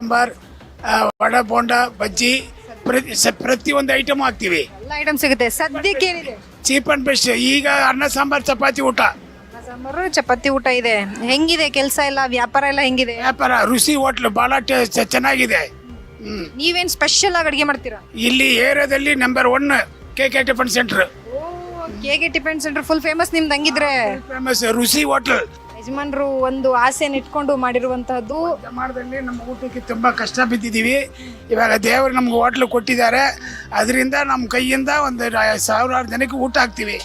ಸಾಂಬಾರ್ ವಡ ಬೋಂಡ ಬಜ್ಜಿ ಪ್ರತಿ ಪ್ರತಿ ಪ್ರತಿಯೊಂದು ಐಟಮ್ ಹಾಕ್ತೀವಿ. ಎಲ್ಲ ಐಟಮ್ ಸಿಗುತ್ತೆ. ಸದ್ಯಕ್ಕೆ ಏನಿದೆ? ಚೀಪ್ ಅಂಡ್ ಬೆಸ್ಟ್ ಈಗ ಅನ್ನ ಸಾಂಬಾರ್ ಚಪಾತಿ ಊಟ. ಸಾಂಬಾರು ಚಪಾತಿ ಊಟ ಇದೆ. ಹೆಂಗಿದೆ ಕೆಲಸ ಎಲ್ಲ? ವ್ಯಾಪಾರ ಎಲ್ಲ ಹೆಂಗಿದೆ? ವ್ಯಾಪಾರ ರುಚಿ ಹೋಟ್ಲು ಬಹಳ ಚೆನ್ನಾಗಿದೆ. ಹ್ಮ್. ನೀವೇನ್ ಸ್ಪೆಷಲ್ ಆಗಿ ಅಡಿಗೆ ಮಾಡ್ತೀರಾ? ಇಲ್ಲಿ ಏರಿಯಾದಲ್ಲಿ number one K K tiffin centre K tiffin centre full famous ನಿಮ್ದು ಹಂಗಿದ್ರೆ? ಫೇಮಸ್ ರುಸಿ ಹೋಟೆಲ್ ಯಜಮಾನರು ಒಂದು ಆಸೆಯನ್ನು ಇಟ್ಕೊಂಡು ಮಾಡಿರುವಂತಹದ್ದು. ಪ್ರಮಾಣದಲ್ಲಿ ನಮ್ಮ ಊಟಕ್ಕೆ ತುಂಬ ಕಷ್ಟ ಬಿದ್ದಿದ್ದೀವಿ ಇವಾಗ ದೇವರು ನಮ್ಗೆ ಹೋಟ್ಲು ಕೊಟ್ಟಿದ್ದಾರೆ. ಅದರಿಂದ ನಮ್ಮ ಕೈಯಿಂದ ಒಂದು ಸಾವಿರಾರು ಜನಕ್ಕೆ ಊಟ ಹಾಕ್ತೀವಿ.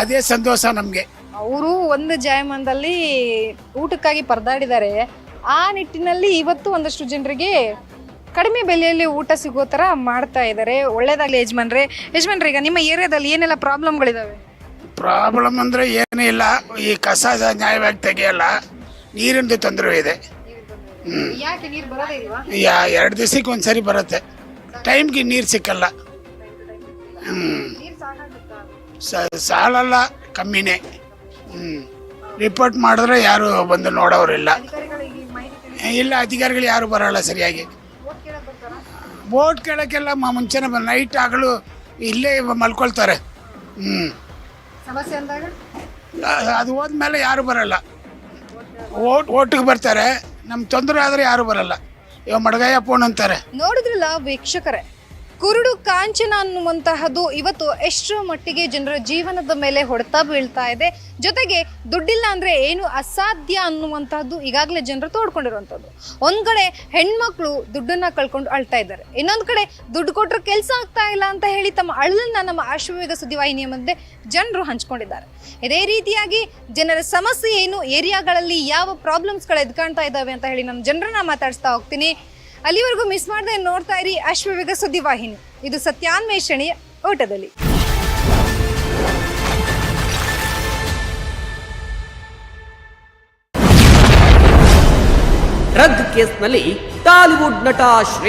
ಅದೇ ಸಂತೋಷ ನಮಗೆ. ಅವರು ಒಂದು ಜಾಯಮಾನದಲ್ಲಿ ಊಟಕ್ಕಾಗಿ ಪರದಾಡಿದ್ದಾರೆ. ಆ ನಿಟ್ಟಿನಲ್ಲಿ ಇವತ್ತು ಒಂದಷ್ಟು ಜನರಿಗೆ ಕಡಿಮೆ ಬೆಲೆಯಲ್ಲಿ ಊಟ ಸಿಗೋ ಥರ ಮಾಡ್ತಾ ಇದ್ದಾರೆ ಒಳ್ಳೇದಾಗಲಿ ಯಜಮಾನ್ರೆ. ಯಜಮಾನ್ರೆ ಈಗ ನಿಮ್ಮ ಏರಿಯಾದಲ್ಲಿ ಏನೆಲ್ಲ ಪ್ರಾಬ್ಲಮ್ಗಳಿದಾವೆ? ಪ್ರಾಬ್ಲಮ್ ಅಂದರೆ ಏನೂ ಇಲ್ಲ. ಈ ಕಸ ನ್ಯಾಯವಾಗಿ ತೆಗೆಯಲ್ಲ. ನೀರಿಂದು ತೊಂದರೆ ಇದೆ. ಯಾಕೆ ನೀರು ಬರೋದೇ ಇಲ್ವಾ? ಯಾ ಎರಡು ದಿವಸಕ್ಕೆ ಒಂದು ಸರಿ ಬರುತ್ತೆ. ಟೈಮ್ಗೆ ನೀರು ಸಿಕ್ಕಲ್ಲ. ಹ್ಞೂ ಸಾಲಲ್ಲ ಕಮ್ಮಿನೇ. ಹ್ಞೂ ರಿಪೋರ್ಟ್ ಮಾಡಿದ್ರೆ ಯಾರು ಬಂದು ನೋಡೋರಿಲ್ಲ ಇಲ್ಲ ಅಧಿಕಾರಿಗಳು ಯಾರು ಬರೋಲ್ಲ ಸರಿಯಾಗಿ. ಬೋಟ್ ಕೇಳೋಕ್ಕೆಲ್ಲ ಮ- ಮುಂಚೆನೆ ಬಂದು ನೈಟ್ ಆಗಲು ಇಲ್ಲೇ ಮಲ್ಕೊಳ್ತಾರೆ. ಹ್ಞೂ ಸಮಸ್ಯೆ ಅಂದಾಗ? ಅದು ಹೋದ್ಮೇಲೆ ಯಾರು ಬರಲ್ಲ. ಓಟ್ ಓಟಿಗೆ ಬರ್ತಾರೆ. ನಮ್ಮ ತೊಂದರೆ ಆದರೆ ಯಾರು ಬರಲ್ಲ. ಇವಾಗ ಮಡಗಯ್ಯ ಫೋನ್ ಅಂತಾರೆ. ನೋಡಿದ್ರಲ್ಲ ವೀಕ್ಷಕರೇ ಕುರುಡು ಕಾಂಚನ ಅನ್ನುವಂತಹದ್ದು ಇವತ್ತು ಎಷ್ಟರ ಮಟ್ಟಿಗೆ ಜನರ ಜೀವನದ ಮೇಲೆ ಹೊಡೆತ ಬೀಳ್ತಾ ಇದೆ. ಜೊತೆಗೆ ದುಡ್ಡಿಲ್ಲ ಅಂದ್ರೆ ಏನು ಅಸಾಧ್ಯ ಅನ್ನುವಂತಹದ್ದು ಈಗಾಗಲೇ ಜನರು ತೋಡ್ಕೊಂಡಿರುವಂಥದ್ದು ಒಂದ್ ಕಡೆ ಹೆಣ್ಮಕ್ಳು ದುಡ್ಡನ್ನ ಕಳ್ಕೊಂಡು ಅಳ್ತಾ ಇದ್ದಾರೆ. ಇನ್ನೊಂದು ಕಡೆ ದುಡ್ಡು ಕೊಟ್ಟರೆ ಕೆಲಸ ಆಗ್ತಾ ಇಲ್ಲ ಅಂತ ಹೇಳಿ ತಮ್ಮ ಅಳಲನ್ನ ನಮ್ಮ ಆಶ್ವಯುಗ ಸುದ್ದಿವಾಹಿನಿಯ ಮಧ್ಯೆ ಜನರು ಹಂಚ್ಕೊಂಡಿದ್ದಾರೆ. ಇದೇ ರೀತಿಯಾಗಿ ಜನರ ಸಮಸ್ಯೆ ಏನು, ಏರಿಯಾಗಳಲ್ಲಿ ಯಾವ ಪ್ರಾಬ್ಲಮ್ಸ್ಗಳು ಎದ್ಕಾಣ್ತಾ ಇದ್ದಾವೆ ಅಂತ ಹೇಳಿ ನಮ್ಮ ಜನರನ್ನ ಮಾತಾಡಿಸ್ತಾ ಹೋಗ್ತೀನಿ. ಅಲ್ಲಿವರೆಗೂ ಮಿಸ್ ಮಾಡದೆ ನೋಡ್ತಾ ಇರಿ ಅಶ್ವವೇಗ ಸುದ್ದಿವಾಹಿನಿ ಇದು ಸತ್ಯಾನ್ವೇಷಣೆ ಓಟದಲ್ಲಿ. ಡ್ರಗ್ ಕೇಸ್ನಲ್ಲಿ ಟಾಲಿವುಡ್ ನಟ